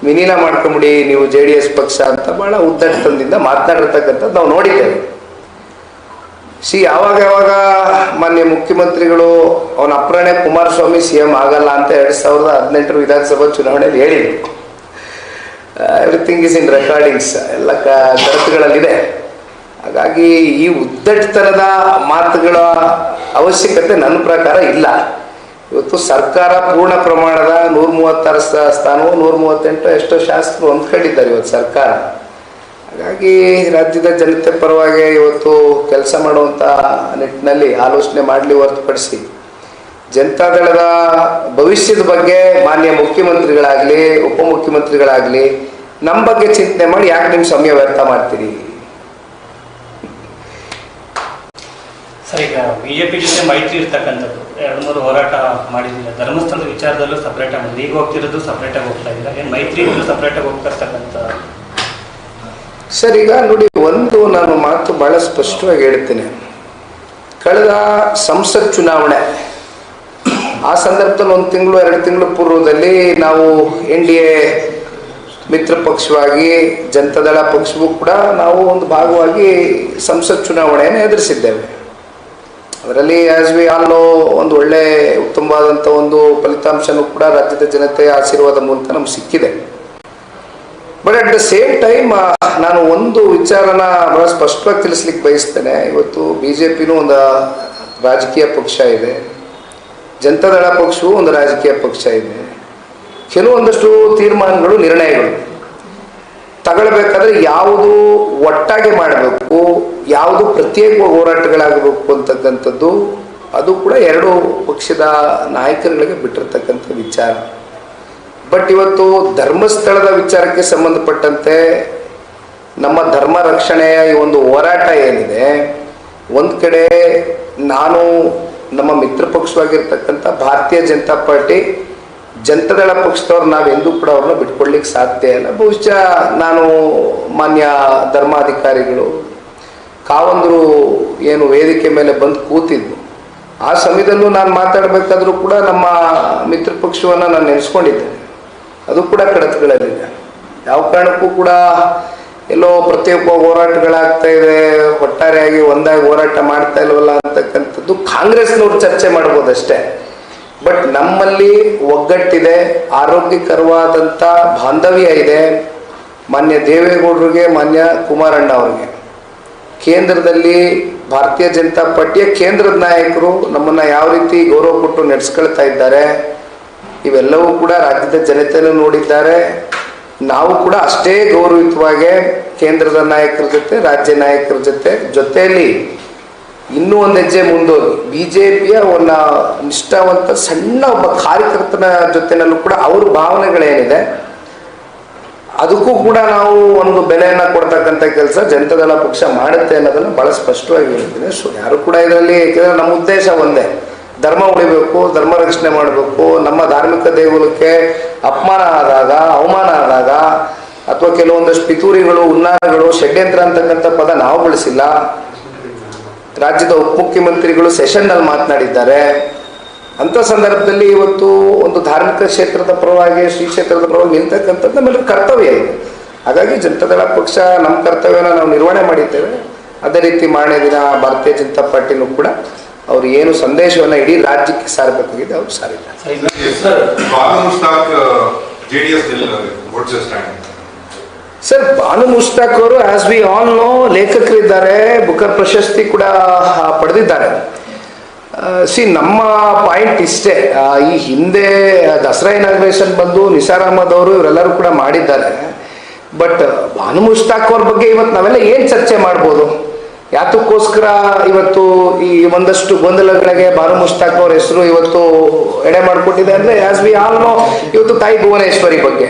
ವಿಲೀನ ಮಾಡ್ಕೊಂಬಿಡಿ, ನೀವು ಜೆ ಡಿ ಎಸ್ ಪಕ್ಷ ಅಂತ ಬಹಳ ಉದ್ದಟತನದಿಂದ ಮಾತನಾಡಿರ್ತಕ್ಕಂಥದ್ದು ನಾವು ನೋಡಿದ್ದೇವೆ. ಸಿ ಯಾವಾಗ ಯಾವಾಗ ಮಾನ್ಯ ಮುಖ್ಯಮಂತ್ರಿಗಳು ಅವನ ಅಪ್ರಾಣೆ ಕುಮಾರಸ್ವಾಮಿ ಸಿ ಎಂ ಆಗಲ್ಲ ಅಂತ ಎರಡ್ ಸಾವಿರದ ಹದಿನೆಂಟರ ವಿಧಾನಸಭಾ ಚುನಾವಣೆಯಲ್ಲಿ ಹೇಳಿದ್ರು. ಎವ್ರಿಥಿಂಗ್ ಇಸ್ ಇನ್ ರೆಕಾರ್ಡಿಂಗ್ಸ್ ಎಲ್ಲ ಕ ಕಡತಗಳಲ್ಲಿದೆ ಹಾಗಾಗಿ ಈ ಉದ್ದಟತನದ ಮಾತುಗಳ ಅವಶ್ಯಕತೆ ನನ್ನ ಪ್ರಕಾರ ಇಲ್ಲ. ಇವತ್ತು ಸರ್ಕಾರ ಪೂರ್ಣ ಪ್ರಮಾಣದ ನೂರ ಮೂವತ್ತಾರು ಸ್ಥಾನವು ನೂರ ಮೂವತ್ತೆಂಟು ಎಷ್ಟೋ ಶಾಸಕರು ಹೊಂದ್ಕೊಂಡಿದ್ದಾರೆ ಇವತ್ತು ಸರ್ಕಾರ. ಹಾಗಾಗಿ ರಾಜ್ಯದ ಜನತೆ ಪರವಾಗಿ ಇವತ್ತು ಕೆಲಸ ಮಾಡುವಂಥ ನಿಟ್ಟಿನಲ್ಲಿ ಆಲೋಚನೆ ಮಾಡಲಿ ಹೊರತುಪಡಿಸಿ ಜನತಾದಳದ ಭವಿಷ್ಯದ ಬಗ್ಗೆ ಮಾನ್ಯ ಮುಖ್ಯಮಂತ್ರಿಗಳಾಗಲಿ, ಉಪಮುಖ್ಯಮಂತ್ರಿಗಳಾಗಲಿ ನಮ್ಮ ಬಗ್ಗೆ ಚಿಂತನೆ ಮಾಡಿ ಯಾಕೆ ನಿಮ್ಮ ಸಮಯ ವ್ಯರ್ಥ ಮಾಡ್ತೀರಿ? ಸರಿ ಬಿಜೆಪಿ ಜೊತೆ ಮೈತ್ರಿ ಇರ್ತಕ್ಕಂಥದ್ದು. ಎರಡು ಮೂರು ಹೋರಾಟ ಮಾಡಿದ್ದೀರಾ ಧರ್ಮಸ್ಥಳದ ವಿಚಾರದಲ್ಲೂ ಸಪ್ರೇಟ್ ಆಗಿ ಈಗ ಹೋಗ್ತಿರೋದು ಸಪ್ರೇಟಾಗಿ ಹೋಗ್ತಾ ಇದ್ದೀರಾ. ಏನು ಮೈತ್ರಿ ಇದ್ರು ಸಪ್ರೇಟಾಗಿ ಹೋಗ್ತಾ ಇರ್ತಕ್ಕಂಥ ಸರ್, ಈಗ ನೋಡಿ, ಒಂದು ನಾನು ಮಾತು ಬಹಳ ಸ್ಪಷ್ಟವಾಗಿ ಹೇಳ್ತೇನೆ. ಕಳೆದ ಸಂಸತ್ ಚುನಾವಣೆ, ಆ ಸಂದರ್ಭದಲ್ಲಿ ಒಂದು ತಿಂಗಳು, ಎರಡು ತಿಂಗಳು ಪೂರ್ವದಲ್ಲಿ ನಾವು ಎನ್ ಡಿ ಎ ಮಿತ್ರ ಪಕ್ಷವಾಗಿ, ಜನತಾದಳ ಪಕ್ಷವೂ ಕೂಡ ನಾವು ಒಂದು ಭಾಗವಾಗಿ ಸಂಸತ್ ಚುನಾವಣೆಯನ್ನು ಎದುರಿಸಿದ್ದೇವೆ. ಅದರಲ್ಲಿ ಆಸ್ ವಿ ಆಲ್ ನೋ ಒಂದು ಒಳ್ಳೆ ಉತ್ತಮವಾದಂಥ ಒಂದು ಫಲಿತಾಂಶನೂ ಕೂಡ ರಾಜ್ಯದ ಜನತೆಯ ಆಶೀರ್ವಾದ ಮೂಲಕ ನಮ್ಗೆ ಸಿಕ್ಕಿದೆ. But at the same time ನಾನು ಒಂದು ವಿಚಾರನ ಬಹಳ ಸ್ಪಷ್ಟವಾಗಿ ತಿಳಿಸ್ಲಿಕ್ಕೆ ಬಯಸ್ತೇನೆ. ಇವತ್ತು ಬಿ ಜೆ ಪಿನೂ ಒಂದು ರಾಜಕೀಯ ಪಕ್ಷ ಇದೆ. ಜನತಾದಳ ಪಕ್ಷವೂ ಒಂದು ರಾಜಕೀಯ ಪಕ್ಷ ಇದೆ. ಕೆಲವೊಂದಷ್ಟು ತೀರ್ಮಾನಗಳು, ನಿರ್ಣಯಗಳು. ತಗೊಳ್ಬೇಕಾದ್ರೆ ಯಾವುದು ಒಟ್ಟಾಗಿ ಮಾಡಬೇಕು, ಯಾವುದು ಪ್ರತ್ಯೇಕ ಹೋರಾಟಗಳಾಗಬೇಕು ಅಂತಕ್ಕಂಥದ್ದು, ಅದು ಕೂಡ ಎರಡು ಪಕ್ಷದ ನಾಯಕರುಗಳಿಗೆ ಬಿಟ್ಟಿರ್ತಕ್ಕಂಥ ವಿಚಾರ. ಬಟ್ ಇವತ್ತು ಧರ್ಮಸ್ಥಳದ ವಿಚಾರಕ್ಕೆ ಸಂಬಂಧಪಟ್ಟಂತೆ ನಮ್ಮ ಧರ್ಮ ರಕ್ಷಣೆಯ ಈ ಒಂದು ಹೋರಾಟ ಏನಿದೆ, ಒಂದು ಕಡೆ ನಾನು ನಮ್ಮ ಮಿತ್ರ ಪಕ್ಷವಾಗಿರ್ತಕ್ಕಂಥ ಭಾರತೀಯ ಜನತಾ ಪಾರ್ಟಿ ಜನತಾದಳ ಪಕ್ಷದವ್ರು ನಾವೆಂದೂ ಕೂಡ ಅವ್ರನ್ನ ಬಿಟ್ಕೊಳ್ಲಿಕ್ಕೆ ಸಾಧ್ಯ ಇಲ್ಲ. ಬಹುಶಃ ನಾನು ಮಾನ್ಯ ಧರ್ಮಾಧಿಕಾರಿಗಳು ಕಾವಂದರು ಏನು ವೇದಿಕೆ ಮೇಲೆ ಬಂದು ಕೂತಿದ್ದು ಆ ಸಮಯದಲ್ಲೂ ನಾನು ಮಾತಾಡಬೇಕಾದ್ರೂ ಕೂಡ ನಮ್ಮ ಮಿತ್ರ ಪಕ್ಷವನ್ನು ನಾನು ನೆನೆಸ್ಕೊಂಡಿದ್ದೇನೆ ಅದು ಕೂಡ ಕಡತಗಳಲ್ಲಿದೆ. ಯಾವ ಕಾರಣಕ್ಕೂ ಕೂಡ ಎಲ್ಲೋ ಪ್ರತಿಯೊಬ್ಬ ಹೋರಾಟಗಳಾಗ್ತಾ ಇದೆ, ಒಟ್ಟಾರೆಯಾಗಿ ಒಂದಾಗಿ ಹೋರಾಟ ಮಾಡ್ತಾ ಇಲ್ವಲ್ಲ ಅಂತಕ್ಕಂಥದ್ದು ಕಾಂಗ್ರೆಸ್ನವ್ರು ಚರ್ಚೆ ಮಾಡ್ಬೋದಷ್ಟೇ. ಬಟ್ ನಮ್ಮಲ್ಲಿ ಒಗ್ಗಟ್ಟಿದೆ ಆರೋಗ್ಯಕರವಾದಂಥ ಬಾಂಧವ್ಯ ಇದೆ ಮಾನ್ಯ ದೇವೇಗೌಡರಿಗೆ, ಮಾನ್ಯ ಕುಮಾರಣ್ಣ ಅವರಿಗೆ. ಕೇಂದ್ರದಲ್ಲಿ ಭಾರತೀಯ ಜನತಾ ಪಾರ್ಟಿಯ ಕೇಂದ್ರದ ನಾಯಕರು ನಮ್ಮನ್ನ ಯಾವ ರೀತಿ ಗೌರವ ಕೊಟ್ಟು ನಡೆಸ್ಕೊಳ್ತಾ ಇದ್ದಾರೆ, ಇವೆಲ್ಲವೂ ಕೂಡ ರಾಜ್ಯದ ಜನತೆಯನ್ನು ನೋಡಿದ್ದಾರೆ. ನಾವು ಕೂಡ ಅಷ್ಟೇ ಗೌರವಯುತವಾಗಿ ಕೇಂದ್ರದ ನಾಯಕರ ಜೊತೆ, ರಾಜ್ಯ ನಾಯಕರ ಜೊತೆ ಜೊತೆಯಲ್ಲಿ ಇನ್ನೂ ಒಂದು ಹೆಜ್ಜೆ ಮುಂದೋಗಿ. ಬಿ ಜೆ ಪಿಯ ಒಂದು ನಿಷ್ಠಾವಂತ ಸಣ್ಣ ಒಬ್ಬ ಕಾರ್ಯಕರ್ತನ ಜೊತೆನಲ್ಲೂ ಕೂಡ ಅವ್ರ ಭಾವನೆಗಳೇನಿದೆ, ಅದಕ್ಕೂ ಕೂಡ ನಾವು ಒಂದು ಬೆಲೆಯನ್ನ ಕೊಡ್ತಕ್ಕಂಥ ಕೆಲಸ ಜನತಾದಳ ಪಕ್ಷ ಮಾಡುತ್ತೆ ಅನ್ನೋದನ್ನ ಬಹಳ ಸ್ಪಷ್ಟವಾಗಿ ಹೇಳ್ತೀನಿ. ಸೊ ಯಾರು ಕೂಡ ಇದರಲ್ಲಿ ಏಕೆಂದರೆ ನಮ್ಮ ಉದ್ದೇಶ ಒಂದೇ. ಧರ್ಮ ಉಳಿಬೇಕು, ಧರ್ಮ ರಕ್ಷಣೆ ಮಾಡಬೇಕು, ನಮ್ಮ ಧಾರ್ಮಿಕ ದೇಗುಲಕ್ಕೆ ಅಪಮಾನ ಆದಾಗ, ಅವಮಾನ ಆದಾಗ, ಅಥವಾ ಕೆಲವೊಂದಷ್ಟು ಪಿತೂರಿಗಳು ಉನ್ನಾರಗಳು ಷಡ್ಯಂತ್ರ ಅಂತಕ್ಕಂಥ ಪದ ನಾವು ಬಳಸಿಲ್ಲ. ರಾಜ್ಯದ ಉಪಮುಖ್ಯಮಂತ್ರಿಗಳು ಸೆಷನ್ನಲ್ಲಿ ಮಾತನಾಡಿದ್ದಾರೆ. ಅಂಥ ಸಂದರ್ಭದಲ್ಲಿ ಇವತ್ತು ಒಂದು ಧಾರ್ಮಿಕ ಕ್ಷೇತ್ರದ ಪರವಾಗಿ ಶ್ರೀ ಕ್ಷೇತ್ರದ ಪರವಾಗಿ ನಿಂತಕ್ಕಂಥದ್ದು ನಮ್ಮೆಲ್ಲರ ಕರ್ತವ್ಯ ಇದೆ. ಹಾಗಾಗಿ ಜನತಾದಳ ಪಕ್ಷ ನಮ್ಮ ಕರ್ತವ್ಯನ ನಾವು ನಿರ್ವಹಣೆ ಮಾಡಿದ್ದೇವೆ. ಅದೇ ರೀತಿ ಮಾರನೇ ದಿನ ಭಾರತೀಯ ಜನತಾ ಪಾರ್ಟಿನೂ ಕೂಡ ಅವರು ಏನು ಸಂದೇಶವನ್ನು ಇಡೀ ರಾಜ್ಯಕ್ಕೆ ಸಾರಬೇಕಾಗಿದೆ ಅವ್ರು ಸಾರಿದ್ದಾರೆ. ಸರ್, ಬಾನು ಮುಸ್ತಾಕ್ ಬಾನು ಅವರು ಆಸ್ ವಿ ಆಲ್ ನೋ ಲೇಖಕರಿದ್ದಾರೆ, ಬುಕರ್ ಪ್ರಶಸ್ತಿ ಕೂಡ ಪಡೆದಿದ್ದಾರೆ. ಸಿ ನಮ್ಮ ಪಾಯಿಂಟ್ ಇಷ್ಟೇ. ಈ ಹಿಂದೆ ದಸರಾ ಇನಾಗ್ರೇಷನ್ ಬಂದು ನಿಸಾರ್ ಅಹಮದ್ ಅವರು ಇವರೆಲ್ಲರೂ ಕೂಡ ಮಾಡಿದ್ದಾರೆ. ಬಟ್ ಭಾನು ಮುಷ್ತಾಕ್ ಅವ್ರ ಬಗ್ಗೆ ಇವತ್ತು ನಾವೆಲ್ಲ ಏನು ಚರ್ಚೆ ಮಾಡ್ಬೋದು? ಯಾತಕ್ಕೋಸ್ಕರ ಇವತ್ತು ಈ ಒಂದಷ್ಟು ಗೊಂದಲಗಳಿಗೆ ಬಾನು ಮುಷ್ತಾಕ್ ಅವ್ರ ಹೆಸರು ಇವತ್ತು ಎಡೆ ಮಾಡಿಕೊಟ್ಟಿದೆ ಅಂದರೆ ಆಸ್ ವಿ ಆಲ್ ನೋ ಇವತ್ತು ತಾಯಿ ಭುವನೇಶ್ವರಿ ಬಗ್ಗೆ.